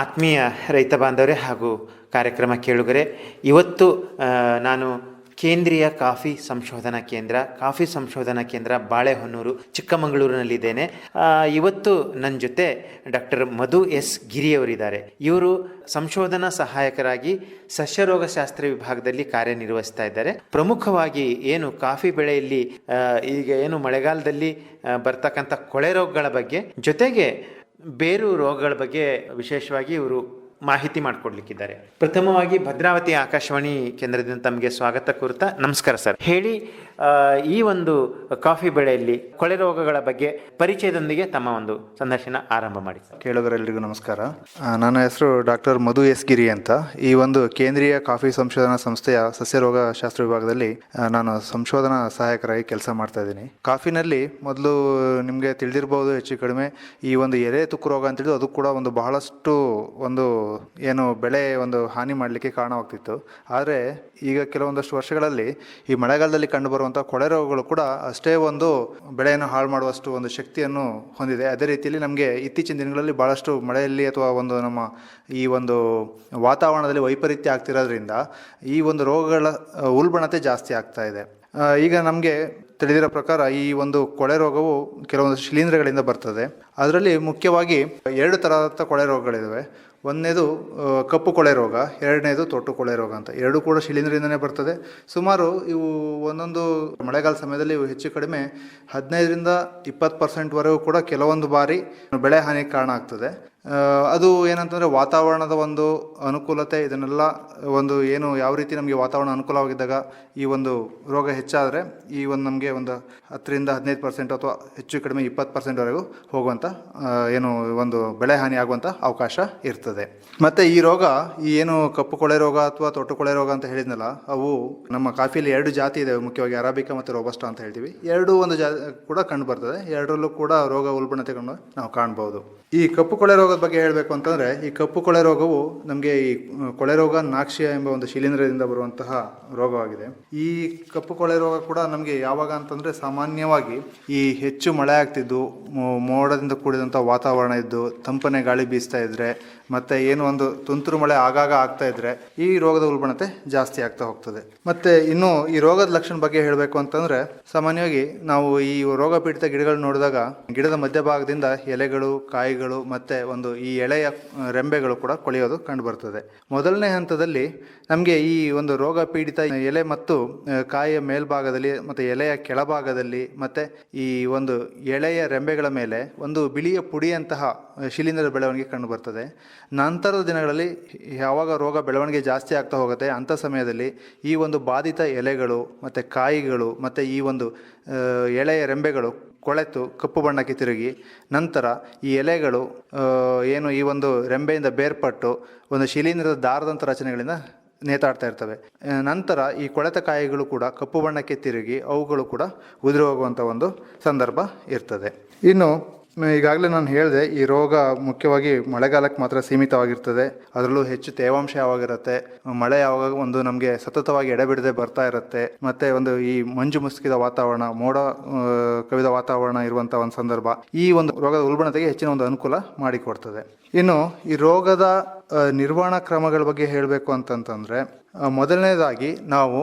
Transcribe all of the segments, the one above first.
ಆತ್ಮೀಯ ರೈತ ಬಾಂಧವರೇ ಹಾಗೂ ಕಾರ್ಯಕ್ರಮ ಕೇಳುಗರೆ, ಇವತ್ತು ನಾನು ಕೇಂದ್ರೀಯ ಕಾಫಿ ಸಂಶೋಧನಾ ಕೇಂದ್ರ, ಕಾಫಿ ಸಂಶೋಧನಾ ಕೇಂದ್ರ ಬಾಳೆಹೊನ್ನೂರು, ಚಿಕ್ಕಮಗಳೂರಿನಲ್ಲಿದ್ದೇನೆ. ಇವತ್ತು ನನ್ನ ಜೊತೆ ಡಾಕ್ಟರ್ ಮಧು ಎಸ್ ಗಿರಿಯವರಿದ್ದಾರೆ. ಇವರು ಸಂಶೋಧನಾ ಸಹಾಯಕರಾಗಿ ಸಸ್ಯರೋಗಶಾಸ್ತ್ರ ವಿಭಾಗದಲ್ಲಿ ಕಾರ್ಯನಿರ್ವಹಿಸ್ತಾ ಇದ್ದಾರೆ. ಪ್ರಮುಖವಾಗಿ ಏನು ಕಾಫಿ ಬೆಳೆಯಲ್ಲಿ ಈಗ ಏನು ಮಳೆಗಾಲದಲ್ಲಿ ಬರ್ತಕ್ಕಂಥ ಕೊಳೆ ರೋಗಗಳ ಬಗ್ಗೆ, ಜೊತೆಗೆ ಬೇರು ರೋಗಗಳ ಬಗ್ಗೆ ವಿಶೇಷವಾಗಿ ಇವರು ಮಾಹಿತಿ ಮಾಡಿಕೊಡ್ಲಿಕ್ಕಿದ್ದಾರೆ. ಪ್ರಥಮವಾಗಿ ಭದ್ರಾವತಿ ಆಕಾಶವಾಣಿ ಕೇಂದ್ರದಿಂದ ತಮಗೆ ಸ್ವಾಗತ ಕೋರುತ್ತಾ ನಮಸ್ಕಾರ ಸರ್. ಹೇಳಿ ಈ ಒಂದು ಕಾಫಿ ಬೆಳೆಯಲ್ಲಿ ಕೊಳೆ ರೋಗಗಳ ಬಗ್ಗೆ ಪರಿಚಯದೊಂದಿಗೆ ತಮ್ಮ ಒಂದು ಸಂದರ್ಶನ ಆರಂಭ ಮಾಡಿ ಕೇಳುಗರೆಲ್ಲರಿಗೂ ನಮಸ್ಕಾರ. ನನ್ನ ಹೆಸರು ಡಾಕ್ಟರ್ ಮಧು ಎಸ್ ಗಿರಿ ಅಂತ. ಈ ಒಂದು ಕೇಂದ್ರೀಯ ಕಾಫಿ ಸಂಶೋಧನಾ ಸಂಸ್ಥೆಯ ಸಸ್ಯರೋಗ ಶಾಸ್ತ್ರ ವಿಭಾಗದಲ್ಲಿ ನಾನು ಸಂಶೋಧನಾ ಸಹಾಯಕರಾಗಿ ಕೆಲಸ ಮಾಡ್ತಾ ಇದ್ದೀನಿ. ಕಾಫಿನಲ್ಲಿ ಮೊದಲು ನಿಮಗೆ ತಿಳಿದಿರಬಹುದು ಹೆಚ್ಚು ಕಡಿಮೆ, ಈ ಒಂದು ಎರೆ ತುಕ್ಕು ರೋಗ ಅಂತೇಳಿ ಅದು ಕೂಡ ಒಂದು ಬಹಳಷ್ಟು ಒಂದು ಏನು ಬೆಳೆ ಒಂದು ಹಾನಿ ಮಾಡಲಿಕ್ಕೆ ಕಾರಣವಾಗ್ತಿತ್ತು. ಆದರೆ ಈಗ ಕೆಲವೊಂದಷ್ಟು ವರ್ಷಗಳಲ್ಲಿ ಈ ಮಳೆಗಾಲದಲ್ಲಿ ಕಂಡುಬರುವಂಥ ಕೊಳೆ ರೋಗಗಳು ಕೂಡ ಅಷ್ಟೇ ಒಂದು ಬೆಳೆಯನ್ನು ಹಾಳು ಮಾಡುವಷ್ಟು ಒಂದು ಶಕ್ತಿಯನ್ನು ಹೊಂದಿದೆ. ಅದೇ ರೀತಿಯಲ್ಲಿ ನಮಗೆ ಇತ್ತೀಚಿನ ದಿನಗಳಲ್ಲಿ ಭಾಳಷ್ಟು ಮಳೆಯಲ್ಲಿ ಅಥವಾ ಒಂದು ನಮ್ಮ ಈ ಒಂದು ವಾತಾವರಣದಲ್ಲಿ ವೈಪರೀತ್ಯ ಆಗ್ತಿರೋದ್ರಿಂದ ಈ ಒಂದು ರೋಗಗಳ, ಉಲ್ಬಣತೆ ಜಾಸ್ತಿ ಆಗ್ತಾ ಇದೆ. ಈಗ ನಮಗೆ ತಿಳಿದಿರೋ ಪ್ರಕಾರ ಈ ಒಂದು ಕೊಳೆ ರೋಗವು ಕೆಲವೊಂದು ಶಿಲೀಂಧ್ರಗಳಿಂದ ಬರ್ತದೆ. ಅದರಲ್ಲಿ ಮುಖ್ಯವಾಗಿ ಎರಡು ಥರದ ಕೊಳೆ ರೋಗಗಳಿದ್ದಾವೆ ಒಂದನೇದು ಕಪ್ಪು ಕೊಳೆ ರೋಗ, ಎರಡನೇದು ತೊಟ್ಟು ಕೊಳೆ ರೋಗ ಅಂತ. ಎರಡೂ ಕೂಡ ಶಿಲೀಂಧ್ರದಿಂದನೇ ಬರ್ತದೆ. ಸುಮಾರು ಇವು ಒಂದೊಂದು ಮಳೆಗಾಲ ಸಮಯದಲ್ಲಿ ಇವು ಹೆಚ್ಚು ಕಡಿಮೆ ಹದಿನೈದರಿಂದ ಇಪ್ಪತ್ತು ಪರ್ಸೆಂಟ್ವರೆಗೂ ಕೂಡ ಕೆಲವೊಂದು ಬಾರಿ ಬೆಳೆ ಹಾನಿಗೆ ಕಾರಣ ಆಗ್ತದೆ. ಅದು ಏನಂತಂದರೆ ವಾತಾವರಣದ ಒಂದು ಅನುಕೂಲತೆ, ಇದನ್ನೆಲ್ಲ ಒಂದು ಏನು ಯಾವ ರೀತಿ ನಮಗೆ ವಾತಾವರಣ ಅನುಕೂಲವಾಗಿದ್ದಾಗ ಈ ಒಂದು ರೋಗ ಹೆಚ್ಚಾದರೆ ಈ ಒಂದು ನಮಗೆ ಒಂದು ಹತ್ತರಿಂದ ಹದಿನೈದು ಪರ್ಸೆಂಟ್ ಅಥವಾ ಹೆಚ್ಚು ಕಡಿಮೆ ಇಪ್ಪತ್ತು ಪರ್ಸೆಂಟ್ವರೆಗೂ ಹೋಗುವಂಥ ಏನು ಒಂದು ಬೆಳೆ ಹಾನಿ ಆಗುವಂಥ ಅವಕಾಶ ಇರ್ತದೆ. ಮತ್ತು ಈ ರೋಗ, ಈ ಏನು ಕಪ್ಪು ಕೊಳೆ ರೋಗ ಅಥವಾ ತೊಟ್ಟು ಕೊಳೆ ರೋಗ ಅಂತ ಹೇಳಿದ್ನಲ್ಲ, ಅವು ನಮ್ಮ ಕಾಫಿಯಲ್ಲಿ ಎರಡು ಜಾತಿ ಇದೆ ಮುಖ್ಯವಾಗಿ ಅರಾಬಿಕಾ ಮತ್ತು ರೋಬಸ್ಟ ಅಂತ ಹೇಳ್ತೀವಿ. ಎರಡೂ ಒಂದು ಜಾ ಕೂಡ ಕಂಡು ಬರ್ತದೆ, ಎರಡರಲ್ಲೂ ಕೂಡ ರೋಗ ಉಲ್ಬಣತೆಗಳನ್ನು ನಾವು ಕಾಣ್ಬೋದು. ಈ ಕಪ್ಪು ಕೊಳೆ ರೋಗದ ಬಗ್ಗೆ ಹೇಳಬೇಕು ಅಂತಂದರೆ, ಈ ಕಪ್ಪು ಕೊಳೆ ರೋಗವು ನಮಗೆ ಈ ಕೊಳೆ ರೋಗ ನಾಕ್ಷಿಯ ಎಂಬ ಒಂದು ಶಿಲೀಂಧ್ರದಿಂದ ಬರುವಂತಹ ರೋಗವಾಗಿದೆ. ಈ ಕಪ್ಪು ಕೊಳೆ ರೋಗ ಕೂಡ ನಮಗೆ ಯಾವಾಗ ಅಂತಂದರೆ ಸಾಮಾನ್ಯವಾಗಿ ಈ ಹೆಚ್ಚು ಮಳೆ ಆಗ್ತಿದ್ದು ಮೋಡದಿಂದ ಕೂಡಿದಂಥ ವಾತಾವರಣ ಇದ್ದು, ತಂಪನೆ ಗಾಳಿ ಬೀಸ್ತಾ ಇದ್ದರೆ ಮತ್ತು ಏನು ಒಂದು ತುಂತುರು ಮಳೆ ಆಗಾಗ ಆಗ್ತಾ ಇದ್ದರೆ ಈ ರೋಗದ ಉಲ್ಬಣತೆ ಜಾಸ್ತಿ ಆಗ್ತಾ ಹೋಗ್ತದೆ. ಮತ್ತು ಇನ್ನು ಈ ರೋಗದ ಲಕ್ಷಣ ಬಗ್ಗೆ ಹೇಳಬೇಕು ಅಂತಂದರೆ, ಸಾಮಾನ್ಯವಾಗಿ ನಾವು ಈ ರೋಗ ಪೀಡಿತ ಗಿಡಗಳು ನೋಡಿದಾಗ ಗಿಡದ ಮಧ್ಯಭಾಗದಿಂದ ಎಲೆಗಳು, ಕಾಯಿಗಳು ಮತ್ತು ಒಂದು ಈ ಎಳೆಯ ರೆಂಬೆಗಳು ಕೂಡ ಕೊಳೆಯೋದು ಕಂಡುಬರ್ತದೆ ಮೊದಲನೇ ಹಂತದಲ್ಲಿ ನಮಗೆ ಈ ಒಂದು ರೋಗ ಪೀಡಿತ ಎಲೆ ಮತ್ತು ಕಾಯಿಯ ಮೇಲ್ಭಾಗದಲ್ಲಿ ಮತ್ತು ಎಲೆಯ ಕೆಳಭಾಗದಲ್ಲಿ ಮತ್ತು ಈ ಒಂದು ಎಳೆಯ ರೆಂಬೆಗಳ ಮೇಲೆ ಒಂದು ಬಿಳಿಯ ಪುಡಿಯಂತಹ ಶಿಲೀಂಧ್ರ ಬೆಳವಣಿಗೆ ಕಂಡುಬರ್ತದೆ ನಂತರದ ದಿನಗಳಲ್ಲಿ ಯಾವಾಗ ರೋಗ ಬೆಳವಣಿಗೆ ಜಾಸ್ತಿ ಆಗ್ತಾ ಹೋಗುತ್ತೆ ಅಂಥ ಸಮಯದಲ್ಲಿ ಈ ಒಂದು ಬಾಧಿತ ಎಲೆಗಳು ಮತ್ತು ಕಾಯಿಗಳು ಮತ್ತು ಈ ಒಂದು ಎಳೆಯ ರೆಂಬೆಗಳು ಕೊಳೆತು ಕಪ್ಪು ಬಣ್ಣಕ್ಕೆ ತಿರುಗಿ, ನಂತರ ಈ ಎಲೆಗಳು ಏನು ಈ ಒಂದು ರೆಂಬೆಯಿಂದ ಬೇರ್ಪಟ್ಟು ಒಂದು ಶಿಲೀಂಧ್ರದ ದಾರದಂಥ ರಚನೆಗಳಿಂದ ನೇತಾಡ್ತಾ ಇರ್ತವೆ. ನಂತರ ಈ ಕೊಳೆತ ಕಾಯಿಗಳು ಕೂಡ ಕಪ್ಪು ಬಣ್ಣಕ್ಕೆ ತಿರುಗಿ ಅವುಗಳು ಕೂಡ ಉದುರಿ ಹೋಗುವಂಥ ಒಂದು ಸಂದರ್ಭ ಇರ್ತದೆ. ಇನ್ನು ಈಗಾಗಲೇ ನಾನು ಹೇಳಿದೆ, ಈ ರೋಗ ಮುಖ್ಯವಾಗಿ ಮಳೆಗಾಲಕ್ಕೆ ಮಾತ್ರ ಸೀಮಿತವಾಗಿರ್ತದೆ. ಅದರಲ್ಲೂ ಹೆಚ್ಚು ತೇವಾಂಶ ಯಾವಾಗಿರುತ್ತೆ, ಮಳೆ ಯಾವಾಗ ಒಂದು ನಮಗೆ ಸತತವಾಗಿ ಎಡೆಬಿಡದೆ ಬರ್ತಾ ಇರುತ್ತೆ, ಮತ್ತೆ ಒಂದು ಈ ಮಂಜು ಮುಸುಕಿದ ವಾತಾವರಣ, ಮೋಡ ಕವಿದ ವಾತಾವರಣ ಇರುವಂಥ ಒಂದು ಸಂದರ್ಭ, ಈ ಒಂದು ರೋಗದ ಉಲ್ಬಣತೆಗೆ ಹೆಚ್ಚಿನ ಒಂದು ಅನುಕೂಲ ಮಾಡಿಕೊಡ್ತದೆ. ಇನ್ನು ಈ ರೋಗದ ನಿರ್ವಹಣಾ ಕ್ರಮಗಳ ಬಗ್ಗೆ ಹೇಳಬೇಕು ಅಂತಂತಂದರೆ ಮೊದಲನೇದಾಗಿ ನಾವು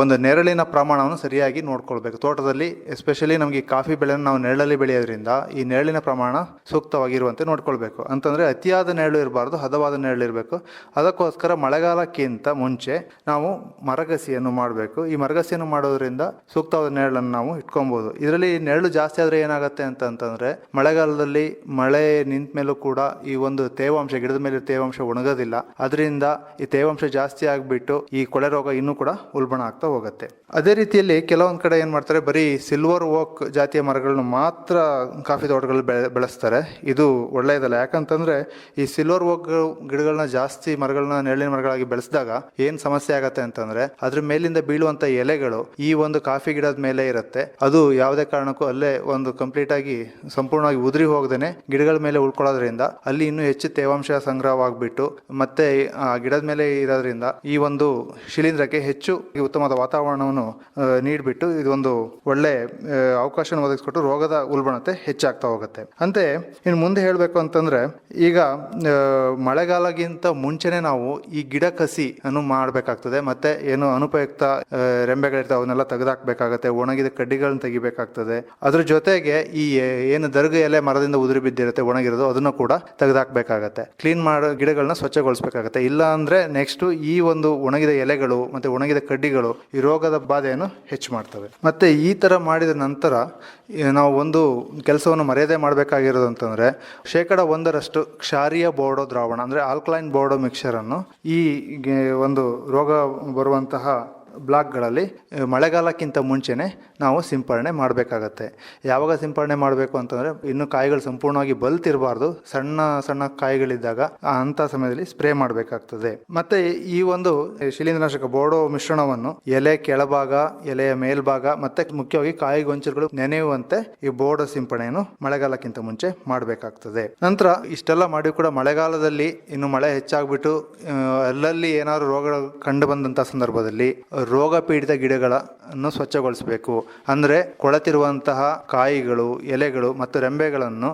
ಒಂದು ನೆರಳಿನ ಪ್ರಮಾಣವನ್ನು ಸರಿಯಾಗಿ ನೋಡ್ಕೊಳ್ಬೇಕು. ತೋಟದಲ್ಲಿ ಎಸ್ಪೆಷಲಿ ನಮಗೆ ಕಾಫಿ ಬೆಳೆಯನ್ನು ನಾವು ನೆರಳಲ್ಲಿ ಬೆಳೆಯೋದ್ರಿಂದ ಈ ನೆರಳಿನ ಪ್ರಮಾಣ ಸೂಕ್ತವಾಗಿರುವಂತೆ ನೋಡ್ಕೊಳ್ಬೇಕು. ಅಂತಂದರೆ ಅತಿಯಾದ ನೆರಳು ಇರಬಾರ್ದು, ಹದವಾದ ನೆರಳು ಇರಬೇಕು. ಅದಕ್ಕೋಸ್ಕರ ಮಳೆಗಾಲಕ್ಕಿಂತ ಮುಂಚೆ ನಾವು ಮರಗಸಿಯನ್ನು ಮಾಡಬೇಕು. ಈ ಮರಗಸಿಯನ್ನು ಮಾಡೋದ್ರಿಂದ ಸೂಕ್ತವಾದ ನೆರಳನ್ನು ನಾವು ಇಟ್ಕೊಬೋದು ಇದರಲ್ಲಿ ನೆರಳು ಜಾಸ್ತಿ ಆದರೆ ಏನಾಗುತ್ತೆ ಅಂತಂತಂದರೆ ಮಳೆಗಾಲದಲ್ಲಿ ಮಳೆ ನಿಂತ ಮೇಲೂ ಕೂಡ ಈ ಒಂದು ತೇವಾಂಶ, ಗಿಡದ ಮೇಲೆ ತೇವಾಂಶ ಒಣಗೋದಿಲ್ಲ. ಅದರಿಂದ ಈ ತೇವಾಂಶ ಜಾಸ್ತಿ ಆಗಿಬಿಟ್ಟು ಈ ಕೊಳೆ ರೋಗ ಇನ್ನೂ ಕೂಡ ಉಲ್ಬಣ ಆಗ್ತಾ ಹೋಗುತ್ತೆ. ಅದೇ ರೀತಿಯಲ್ಲಿ ಕೆಲವೊಂದು ಕಡೆ ಏನು ಮಾಡ್ತಾರೆ, ಬರೀ ಸಿಲ್ವರ್ ಓಕ್ ಜಾತಿಯ ಮರಗಳನ್ನು ಮಾತ್ರ ಕಾಫಿ ತೋಟಗಳಲ್ಲಿ ಬೆಳೆ, ಬೆಳೆಸ್ತಾರೆ. ಇದು ಒಳ್ಳೆಯದಲ್ಲ. ಯಾಕಂತಂದ್ರೆ ಈ ಸಿಲ್ವರ್ ಓಕ್ ಗಿಡಗಳನ್ನ ಜಾಸ್ತಿ ಮರಗಳನ್ನ ನೆರಳಿನ ಮರಗಳಾಗಿ ಬೆಳೆಸಿದಾಗ ಏನು ಸಮಸ್ಯೆ ಆಗತ್ತೆ ಅಂತಂದ್ರೆ, ಅದ್ರ ಮೇಲಿಂದ ಬೀಳುವಂತ ಎಲೆಗಳು ಈ ಒಂದು ಕಾಫಿ ಗಿಡದ ಮೇಲೆ ಇರುತ್ತೆ. ಅದು ಯಾವುದೇ ಕಾರಣಕ್ಕೂ ಅಲ್ಲೇ ಒಂದು ಕಂಪ್ಲೀಟ್ ಆಗಿ ಸಂಪೂರ್ಣವಾಗಿ ಉದುರಿ ಹೋಗದೇನೆ ಗಿಡಗಳ ಮೇಲೆ ಉಳ್ಕೊಳ್ಳೋದ್ರಿಂದ ಅಲ್ಲಿ ಇನ್ನೂ ಹೆಚ್ಚು ತೇವಾಂಶ ಸಂಗ್ರಹವಾಗ್ಬಿಟ್ಟು ಮತ್ತೆ ಆ ಗಿಡದ ಮೇಲೆ ಇರೋದ್ರಿಂದ ಈ ಒಂದು ಶಿಲೀಂಧ್ರಕ್ಕೆ ಹೆಚ್ಚು ಉತ್ತಮವಾದ ವಾತಾವರಣವನ್ನು ನೀಡಿಬಿಟ್ಟು ಇದೊಂದು ಒಳ್ಳೆ ಅವಕಾಶವನ್ನು ಒದಗಿಸ್ಕೊಟ್ಟು ರೋಗದ ಉಲ್ಬಣತೆ ಹೆಚ್ಚಾಗ್ತಾ ಹೋಗುತ್ತೆ. ಅಂತೆ, ಇನ್ನು ಮುಂದೆ ಹೇಳಬೇಕು ಅಂತಂದ್ರೆ, ಈಗ ಮಳೆಗಾಲಗಿಂತ ಮುಂಚೆನೆ ನಾವು ಈ ಗಿಡ ಕಸಿ ಅನ್ನು ಮಾಡಬೇಕಾಗ್ತದೆ, ಮತ್ತೆ ಏನು ಅನುಪಯುಕ್ತ ರೆಂಬೆಗಳಿರ್ತಾವೆ, ಅವನ್ನೆಲ್ಲ ತೆಗೆದಾಕ್ಬೇಕಾಗತ್ತೆ, ಒಣಗಿದ ಕಡ್ಡಿಗಳನ್ನ ತೆಗಿಬೇಕಾಗ್ತದೆ. ಅದ್ರ ಜೊತೆಗೆ ಈ ಏನು ದರ್ಗ ಎಲೆ ಮರದಿಂದ ಉದುರಿ ಬಿದ್ದಿರುತ್ತೆ, ಒಣಗಿರೋದು, ಅದನ್ನು ಕೂಡ ತೆಗೆದಾಕ್ಬೇಕಾಗತ್ತೆ. ಕ್ಲೀನ್ ಮಾಡೋ ಗಿಡಗಳನ್ನ ಸ್ವಚ್ಛಗೊಳಿಸಬೇಕಾಗತ್ತೆ. ಇಲ್ಲ ಅಂದರೆ ನೆಕ್ಸ್ಟ್ ಈ ಒಂದು ಒಣಗಿದ ಎಲೆಗಳು ಮತ್ತು ಒಣಗಿದ ಕಡ್ಡಿಗಳು ಈ ರೋಗದ ಬಾಧೆಯನ್ನು ಹೆಚ್ಚು ಮಾಡ್ತವೆ. ಮತ್ತು ಈ ಥರ ಮಾಡಿದ ನಂತರ ನಾವು ಒಂದು ಕೆಲಸವನ್ನು ಮರ್ಯಾದೆ ಮಾಡಬೇಕಾಗಿರೋದು ಅಂತಂದರೆ ಶೇಕಡ ಒಂದರಷ್ಟು ಕ್ಷಾರಿಯ ಬೋರ್ಡೋ ದ್ರಾವಣ ಅಂದರೆ ಆಲ್ಕಲೈನ್ ಬೋರ್ಡೋ ಮಿಕ್ಸರನ್ನು ಈ ಒಂದು ರೋಗ ಬರುವಂತಹ ಬ್ಲಾಕ್ಗಳಲ್ಲಿ ಮಳೆಗಾಲಕ್ಕಿಂತ ಮುಂಚೆನೆ ನಾವು ಸಿಂಪರಣೆ ಮಾಡಬೇಕಾಗತ್ತೆ. ಯಾವಾಗ ಸಿಂಪರಣೆ ಮಾಡಬೇಕು ಅಂತಂದರೆ, ಇನ್ನು ಕಾಯಿಗಳು ಸಂಪೂರ್ಣವಾಗಿ ಬಲ್ತಿರಬಾರ್ದು. ಸಣ್ಣ ಸಣ್ಣ ಕಾಯಿಗಳಿದ್ದಾಗ ಅಂಥ ಸಮಯದಲ್ಲಿ ಸ್ಪ್ರೇ ಮಾಡಬೇಕಾಗ್ತದೆ. ಮತ್ತು ಈ ಒಂದು ಶಿಲೀಂಧ್ರನಾಶಕ ಬೋರ್ಡೋ ಮಿಶ್ರಣವನ್ನು ಎಲೆ ಕೆಳಭಾಗ, ಎಲೆಯ ಮೇಲ್ಭಾಗ, ಮತ್ತು ಮುಖ್ಯವಾಗಿ ಕಾಯಿ ಗೊಂಚಲುಗಳು ನೆನೆಯುವಂತೆ ಈ ಬೋರ್ಡೋ ಸಿಂಪರಣೆಯನ್ನು ಮಳೆಗಾಲಕ್ಕಿಂತ ಮುಂಚೆ ಮಾಡಬೇಕಾಗ್ತದೆ. ನಂತರ ಇಷ್ಟೆಲ್ಲ ಮಾಡಿ ಕೂಡ ಮಳೆಗಾಲದಲ್ಲಿ ಇನ್ನು ಮಳೆ ಹೆಚ್ಚಾಗ್ಬಿಟ್ಟು ಅಲ್ಲಲ್ಲಿ ಏನಾದರೂ ರೋಗಗಳು ಕಂಡು ಬಂದಂಥ ಸಂದರ್ಭದಲ್ಲಿ ರೋಗ ಪೀಡಿತ ಗಿಡಗಳನ್ನು ಸ್ವಚ್ಛಗೊಳಿಸಬೇಕು. ಅಂದರೆ ಕೊಳತಿರುವಂತಹ ಕಾಯಿಗಳು, ಎಲೆಗಳು ಮತ್ತು ರೆಂಬೆಗಳನ್ನು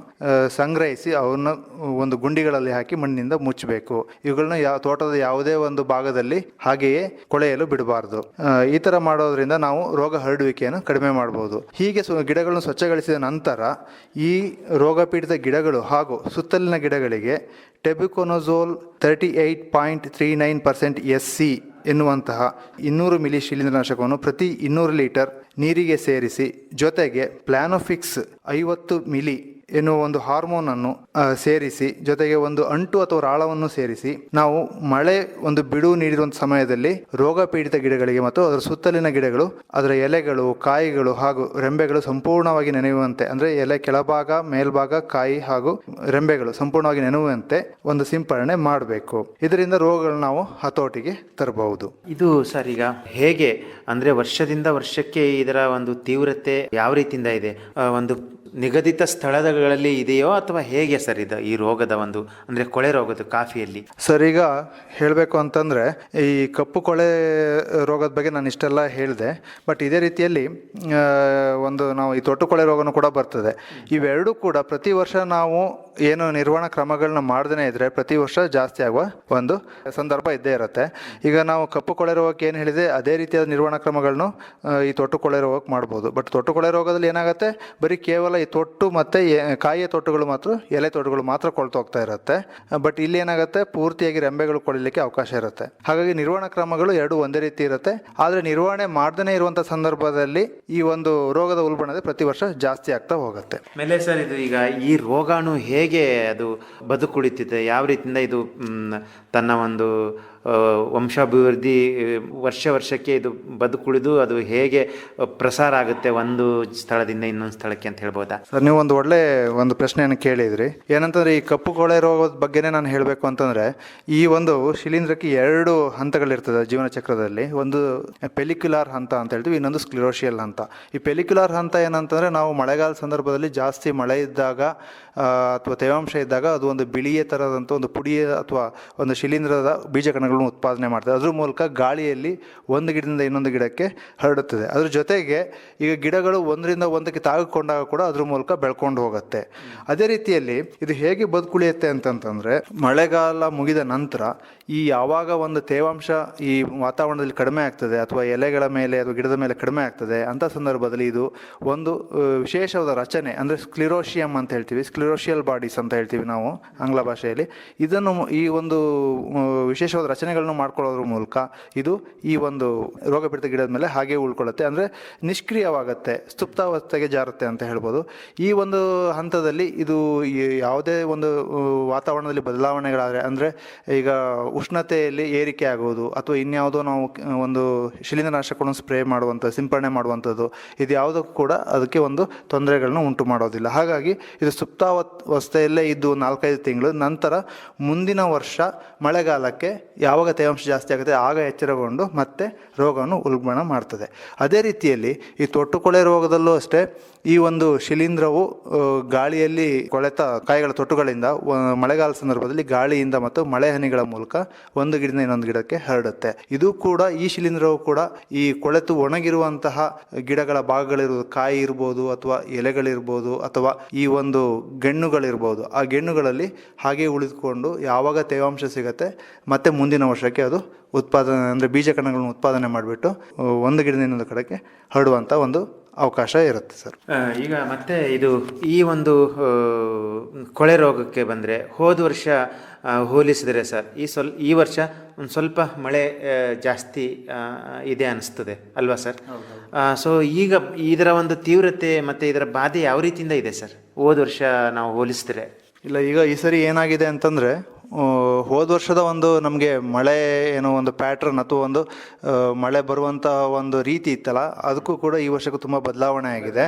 ಸಂಗ್ರಹಿಸಿ ಅವನ್ನು ಒಂದು ಗುಂಡಿಗಳಲ್ಲಿ ಹಾಕಿ ಮಣ್ಣಿನಿಂದ ಮುಚ್ಚಬೇಕು. ಇವುಗಳನ್ನ ಯಾವ ತೋಟದ ಯಾವುದೇ ಒಂದು ಭಾಗದಲ್ಲಿ ಹಾಗೆಯೇ ಕೊಳೆಯಲು ಬಿಡಬಾರ್ದು. ಈ ಥರ ಮಾಡೋದ್ರಿಂದ ನಾವು ರೋಗ ಹರಡುವಿಕೆಯನ್ನು ಕಡಿಮೆ ಮಾಡಬಹುದು ಹೀಗೆ ಗಿಡಗಳನ್ನು ಸ್ವಚ್ಛಗೊಳಿಸಿದ ನಂತರ ಈ ರೋಗ ಪೀಡಿತ ಗಿಡಗಳು ಹಾಗೂ ಸುತ್ತಲಿನ ಗಿಡಗಳಿಗೆ tebuconazole thirty eight point three nine percent S C ಎನ್ನುವಂತಹ ಇನ್ನೂರು ಮಿಲಿ ಶಿಲೀಂಧ್ರನಾಶಕವನ್ನು ಪ್ರತಿ ಇನ್ನೂರು ಲೀಟರ್ ನೀರಿಗೆ ಸೇರಿಸಿ ಜೊತೆಗೆ ಪ್ಲಾನೋಫಿಕ್ಸ್ ಐವತ್ತು ಮಿಲಿ ಎನ್ನುವ ಒಂದು ಹಾರ್ಮೋನ್ ಅನ್ನು ಸೇರಿಸಿ, ಜೊತೆಗೆ ಒಂದು ಅಂಟು ಅಥವಾ ರಾಳವನ್ನು ಸೇರಿಸಿ, ನಾವು ಮಳೆ ಒಂದು ಬಿಡುವು ನೀಡಿರುವಂತಹ ಸಮಯದಲ್ಲಿ ರೋಗ ಪೀಡಿತ ಗಿಡಗಳಿಗೆ ಮತ್ತು ಅದರ ಸುತ್ತಲಿನ ಗಿಡಗಳು, ಅದರ ಎಲೆಗಳು, ಕಾಯಿಗಳು ಹಾಗೂ ರೆಂಬೆಗಳು ಸಂಪೂರ್ಣವಾಗಿ ನೆನೆಯುವಂತೆ, ಅಂದ್ರೆ ಎಲೆ ಕೆಳಭಾಗ, ಮೇಲ್ಭಾಗ, ಕಾಯಿ ಹಾಗೂ ರೆಂಬೆಗಳು ಸಂಪೂರ್ಣವಾಗಿ ನೆನೆಯುವಂತೆ ಒಂದು ಸಿಂಪಡಣೆ ಮಾಡಬೇಕು. ಇದರಿಂದ ರೋಗಗಳು ನಾವು ಹತೋಟಿಗೆ ತರಬಹುದು. ಇದು ಸರ್ ಈಗ ಹೇಗೆ, ಅಂದ್ರೆ ವರ್ಷದಿಂದ ವರ್ಷಕ್ಕೆ ಇದರ ಒಂದು ತೀವ್ರತೆ ಯಾವ ರೀತಿಯಿಂದ ಇದೆ? ಒಂದು ನಿಗದಿತ ಸ್ಥಳಗಳಲ್ಲಿ ಇದೆಯೋ ಅಥವಾ ಹೇಗೆ ಸರ್ ಇದು ಈ ರೋಗದ ಒಂದು, ಅಂದ್ರೆ ಕೊಳೆ ರೋಗದ ಕಾಫಿಯಲ್ಲಿ? ಸರ್, ಈಗ ಹೇಳಬೇಕು ಅಂತಂದರೆ ಈ ಕಪ್ಪು ಕೊಳೆ ರೋಗದ ಬಗ್ಗೆ ನಾನು ಇಷ್ಟೆಲ್ಲ ಹೇಳಿದೆ, ಬಟ್ ಇದೇ ರೀತಿಯಲ್ಲಿ ಒಂದು ನಾವು ಈ ತೊಟ್ಟು ಕೊಳೆ ರೋಗನೂ ಕೂಡ ಬರ್ತದೆ. ಇವೆರಡೂ ಕೂಡ ಪ್ರತಿ ವರ್ಷ ನಾವು ಏನು ನಿರ್ವಹಣಾ ಕ್ರಮಗಳನ್ನ ಮಾಡದೇ ಇದ್ರೆ ಪ್ರತಿ ವರ್ಷ ಜಾಸ್ತಿ ಆಗುವ ಒಂದು ಸಂದರ್ಭ ಇದ್ದೇ ಇರುತ್ತೆ. ಈಗ ನಾವು ಕಪ್ಪು ಕೊಳೆ ರೋಗಕ್ಕೆ ಏನು ಹೇಳಿದೆ, ಅದೇ ರೀತಿಯಾದ ನಿರ್ವಹಣಾ ಕ್ರಮಗಳನ್ನು ಈ ತೊಟ್ಟು ಕೊಳೆ ರೋಗಕ್ಕೆ ಮಾಡ್ಬೋದು. ಬಟ್ ತೊಟ್ಟು ಕೊಳೆ ರೋಗದಲ್ಲಿ ಏನಾಗುತ್ತೆ, ಬರೀ ಕೇವಲ ಈ ತೊಟ್ಟು ಮತ್ತು ಕಾಯಿಯ ತೊಟ್ಟುಗಳು ಮಾತ್ರ, ಎಲೆ ತೊಟ್ಟುಗಳು ಮಾತ್ರ ಕೊಳ್ತೋಗ್ತಾ ಇರುತ್ತೆ. ಬಟ್ ಇಲ್ಲಿ ಏನಾಗುತ್ತೆ, ಪೂರ್ತಿಯಾಗಿ ರೆಂಬೆಗಳು ಕೊಳಿಲಿಕ್ಕೆ ಅವಕಾಶ ಇರುತ್ತೆ. ಹಾಗಾಗಿ ನಿರ್ವಹಣಾ ಕ್ರಮಗಳು ಎರಡು ಒಂದೇ ರೀತಿ ಇರುತ್ತೆ. ಆದರೆ ನಿರ್ವಹಣೆ ಮಾಡ್ದೇ ಇರುವಂಥ ಸಂದರ್ಭದಲ್ಲಿ ಈ ಒಂದು ರೋಗದ ಉಲ್ಬಣತೆ ಪ್ರತಿ ವರ್ಷ ಜಾಸ್ತಿ ಆಗ್ತಾ ಹೋಗುತ್ತೆ. ಮೇಲೆ ಸರ್ ಇದು ಈಗ ಈ ರೋಗಾಣು ಹೇಗೆ ಅದು ಬದುಕುಳಿತಿದೆ? ಯಾವ ರೀತಿಯಿಂದ ಇದು ತನ್ನ ಒಂದು ವಂಶಾಭಿವೃದ್ಧಿ ವರ್ಷ ವರ್ಷಕ್ಕೆ ಇದು ಬದುಕುಳಿದು ಅದು ಹೇಗೆ ಪ್ರಸಾರ ಆಗುತ್ತೆ ಒಂದು ಸ್ಥಳದಿಂದ ಇನ್ನೊಂದು ಸ್ಥಳಕ್ಕೆ ಅಂತ ಹೇಳ್ಬೋದಾ? ಸರ್, ನೀವು ಒಂದು ಒಳ್ಳೆ ಒಂದು ಪ್ರಶ್ನೆಯನ್ನು ಕೇಳಿದ್ರಿ. ಏನಂತಂದ್ರೆ ಈ ಕಪ್ಪು ಕೊಳೆ ರೋಗದ ಬಗ್ಗೆನೇ ನಾನು ಹೇಳಬೇಕು ಅಂತಂದ್ರೆ, ಈ ಒಂದು ಶಿಲೀಂಧ್ರಕ್ಕೆ ಎರಡು ಹಂತಗಳಿರ್ತದೆ ಜೀವನ ಚಕ್ರದಲ್ಲಿ. ಒಂದು ಪೆಲಿಕ್ಯುಲಾರ್ ಹಂತ ಅಂತ ಹೇಳ್ತೀವಿ, ಇನ್ನೊಂದು ಸ್ಕ್ಲಿರೋಶಿಯಲ್ ಹಂತ. ಈ ಪೆಲಿಕ್ಯುಲಾರ್ ಹಂತ ಏನಂತಂದ್ರೆ, ನಾವು ಮಳೆಗಾಲ ಸಂದರ್ಭದಲ್ಲಿ ಜಾಸ್ತಿ ಮಳೆ ಇದ್ದಾಗ ಅಥವಾ ತೇವಾಂಶ ಇದ್ದಾಗ ಅದು ಒಂದು ಬಿಳಿಯ ಥರದಂಥ ಒಂದು ಪುಡಿಯ ಅಥವಾ ಒಂದು ಶಿಲೀಂಧ್ರದ ಬೀಜಕಣಗಳನ್ನು ಉತ್ಪಾದನೆ ಮಾಡ್ತದೆ. ಅದ್ರ ಮೂಲಕ ಗಾಳಿಯಲ್ಲಿ ಒಂದು ಗಿಡದಿಂದ ಇನ್ನೊಂದು ಗಿಡಕ್ಕೆ ಹರಡುತ್ತದೆ. ಅದ್ರ ಜೊತೆಗೆ ಈಗ ಗಿಡಗಳು ಒಂದರಿಂದ ಒಂದಕ್ಕೆ ತಾಗಿಕೊಂಡಾಗ ಕೂಡ ಅದ್ರ ಮೂಲಕ ಬೆಳ್ಕೊಂಡು ಹೋಗುತ್ತೆ. ಅದೇ ರೀತಿಯಲ್ಲಿ ಇದು ಹೇಗೆ ಬದುಕುಳಿಯುತ್ತೆ ಅಂತಂತಂದರೆ ಮಳೆಗಾಲ ಮುಗಿದ ನಂತರ ಈ ಯಾವಾಗ ಒಂದು ತೇವಾಂಶ ಈ ವಾತಾವರಣದಲ್ಲಿ ಕಡಿಮೆ ಆಗ್ತದೆ ಅಥವಾ ಎಲೆಗಳ ಮೇಲೆ ಅಥವಾ ಗಿಡದ ಮೇಲೆ ಕಡಿಮೆ ಆಗ್ತದೆ ಅಂಥ ಸಂದರ್ಭದಲ್ಲಿ ಇದು ಒಂದು ವಿಶೇಷವಾದ ರಚನೆ ಅಂದರೆ ಸ್ಕ್ಲಿರೋಶಿಯಂ ಅಂತ ಹೇಳ್ತೀವಿ. ಸ್ಕ್ಲಿರೋಶಿಯಲ್ ಬಾಡೀಸ್ ಅಂತ ಹೇಳ್ತೀವಿ ನಾವು ಆಂಗ್ಲ ಭಾಷೆಯಲ್ಲಿ. ಇದನ್ನು ಈ ಒಂದು ವಿಶೇಷವಾದ ವಿಶೇಷವಾದ ರಚನೆಗಳನ್ನು ಮಾಡ್ಕೊಳ್ಳೋದ್ರ ಮೂಲಕ ಇದು ಈ ಒಂದು ರೋಗ ಪೀಡಿತ ಗಿಡದ ಮೇಲೆ ಹಾಗೆ ಉಳ್ಕೊಳ್ಳುತ್ತೆ. ಅಂದರೆ ನಿಷ್ಕ್ರಿಯವಾಗುತ್ತೆ, ಸ್ತುಪ್ತಾವಸ್ಥೆಗೆ ಜಾರುತ್ತೆ ಅಂತ ಹೇಳ್ಬೋದು. ಈ ಒಂದು ಹಂತದಲ್ಲಿ ಇದು ಯಾವುದೇ ಒಂದು ವಾತಾವರಣದಲ್ಲಿ ಬದಲಾವಣೆಗಳಾದರೆ, ಅಂದರೆ ಈಗ ಉಷ್ಣತೆಯಲ್ಲಿ ಏರಿಕೆ ಆಗುವುದು ಅಥವಾ ಇನ್ಯಾವುದೋ ನಾವು ಒಂದು ಶಿಲೀಂಧ್ರನಾಶಕಗಳನ್ನು ಸ್ಪ್ರೇ ಮಾಡುವಂಥ ಸಿಂಪರಣೆ ಮಾಡುವಂಥದ್ದು, ಇದು ಯಾವುದಕ್ಕೂ ಕೂಡ ಅದಕ್ಕೆ ಒಂದು ತೊಂದರೆಗಳನ್ನು ಉಂಟು ಮಾಡೋದಿಲ್ಲ. ಹಾಗಾಗಿ ಇದು ಸುಪ್ತಾವಸ್ಥೆಯಲ್ಲೇ ಇದ್ದು ನಾಲ್ಕೈದು ತಿಂಗಳು, ನಂತರ ಮುಂದಿನ ವರ್ಷ ಮಳೆಗಾಲಕ್ಕೆ ಯಾವ ಯಾವಾಗ ತೇವಾಂಶ ಜಾಸ್ತಿ ಆಗುತ್ತೆ ಆಗ ಎಚ್ಚರಗೊಂಡು ಮತ್ತೆ ರೋಗವನ್ನು ಉಲ್ಬಣ ಮಾಡ್ತದೆ. ಅದೇ ರೀತಿಯಲ್ಲಿ ಈ ತೊಟ್ಟುಕೊಳೆ ರೋಗದಲ್ಲೂ ಅಷ್ಟೇ ಈ ಒಂದು ಶಿಲೀಂಧ್ರವು ಗಾಳಿಯಲ್ಲಿ ಕೊಳೆತ ಕಾಯಿಗಳ ತೊಟ್ಟುಗಳಿಂದ ಮಳೆಗಾಲ ಸಂದರ್ಭದಲ್ಲಿ ಗಾಳಿಯಿಂದ ಮತ್ತು ಮಳೆ ಹನಿಗಳ ಮೂಲಕ ಒಂದು ಗಿಡದಿಂದ ಇನ್ನೊಂದು ಗಿಡಕ್ಕೆ ಹರಡುತ್ತೆ. ಇದು ಕೂಡ ಈ ಶಿಲೀಂಧ್ರವು ಕೂಡ ಈ ಕೊಳೆತು ಒಣಗಿರುವಂತಹ ಗಿಡಗಳ ಭಾಗಗಳಿರುವುದು ಕಾಯಿ ಇರ್ಬೋದು ಅಥವಾ ಎಲೆಗಳಿರ್ಬೋದು ಅಥವಾ ಈ ಒಂದು ಗೆಣ್ಣುಗಳಿರ್ಬೋದು. ಆ ಗೆಣ್ಣುಗಳಲ್ಲಿ ಹಾಗೆ ಉಳಿದುಕೊಂಡು ಯಾವಾಗ ತೇವಾಂಶ ಸಿಗತ್ತೆ ಮತ್ತೆ ಮುಂದಿನ ವರ್ಷಕ್ಕೆ ಅದು ಉತ್ಪಾದನೆ ಅಂದರೆ ಬೀಜ ಕಣಗಳನ್ನು ಉತ್ಪಾದನೆ ಮಾಡಿಬಿಟ್ಟು ಒಂದು ಗಿಡದಿಂದ ಇನ್ನೊಂದು ಕಡೆಗೆ ಹರಡುವಂಥ ಒಂದು ಅವಕಾಶ ಇರುತ್ತೆ ಸರ್. ಈಗ ಮತ್ತೆ ಇದು ಈ ಒಂದು ಕೊಳೆ ರೋಗಕ್ಕೆ ಬಂದರೆ ಹೋದ ವರ್ಷ ಹೋಲಿಸಿದರೆ ಸರ್ ಈ ಸ್ವಲ್ ಈ ವರ್ಷ ಒಂದು ಸ್ವಲ್ಪ ಮಳೆ ಜಾಸ್ತಿ ಇದೆ ಅನಿಸ್ತದೆ ಅಲ್ವಾ ಸರ್? ಸೊ ಈಗ ಇದರ ಒಂದು ತೀವ್ರತೆ ಮತ್ತು ಇದರ ಬಾಧೆ ಯಾವ ರೀತಿಯಿಂದ ಇದೆ ಸರ್? ಹೋದ ವರ್ಷ ನಾವು ಹೋಲಿಸಿದ್ರೆ. ಇಲ್ಲ ಈಗ ಈ ಸರಿ ಏನಾಗಿದೆ ಅಂತಂದರೆ ಹೋದ ವರ್ಷದ ಒಂದು ನಮಗೆ ಮಳೆ ಏನೋ ಒಂದು ಪ್ಯಾಟ್ರನ್ ಅಥವಾ ಒಂದು ಮಳೆ ಬರುವಂಥ ಒಂದು ರೀತಿ ಇತ್ತಲ್ಲ, ಅದಕ್ಕೂ ಕೂಡ ಈ ವರ್ಷಕ್ಕೂ ತುಂಬ ಬದಲಾವಣೆ ಆಗಿದೆ.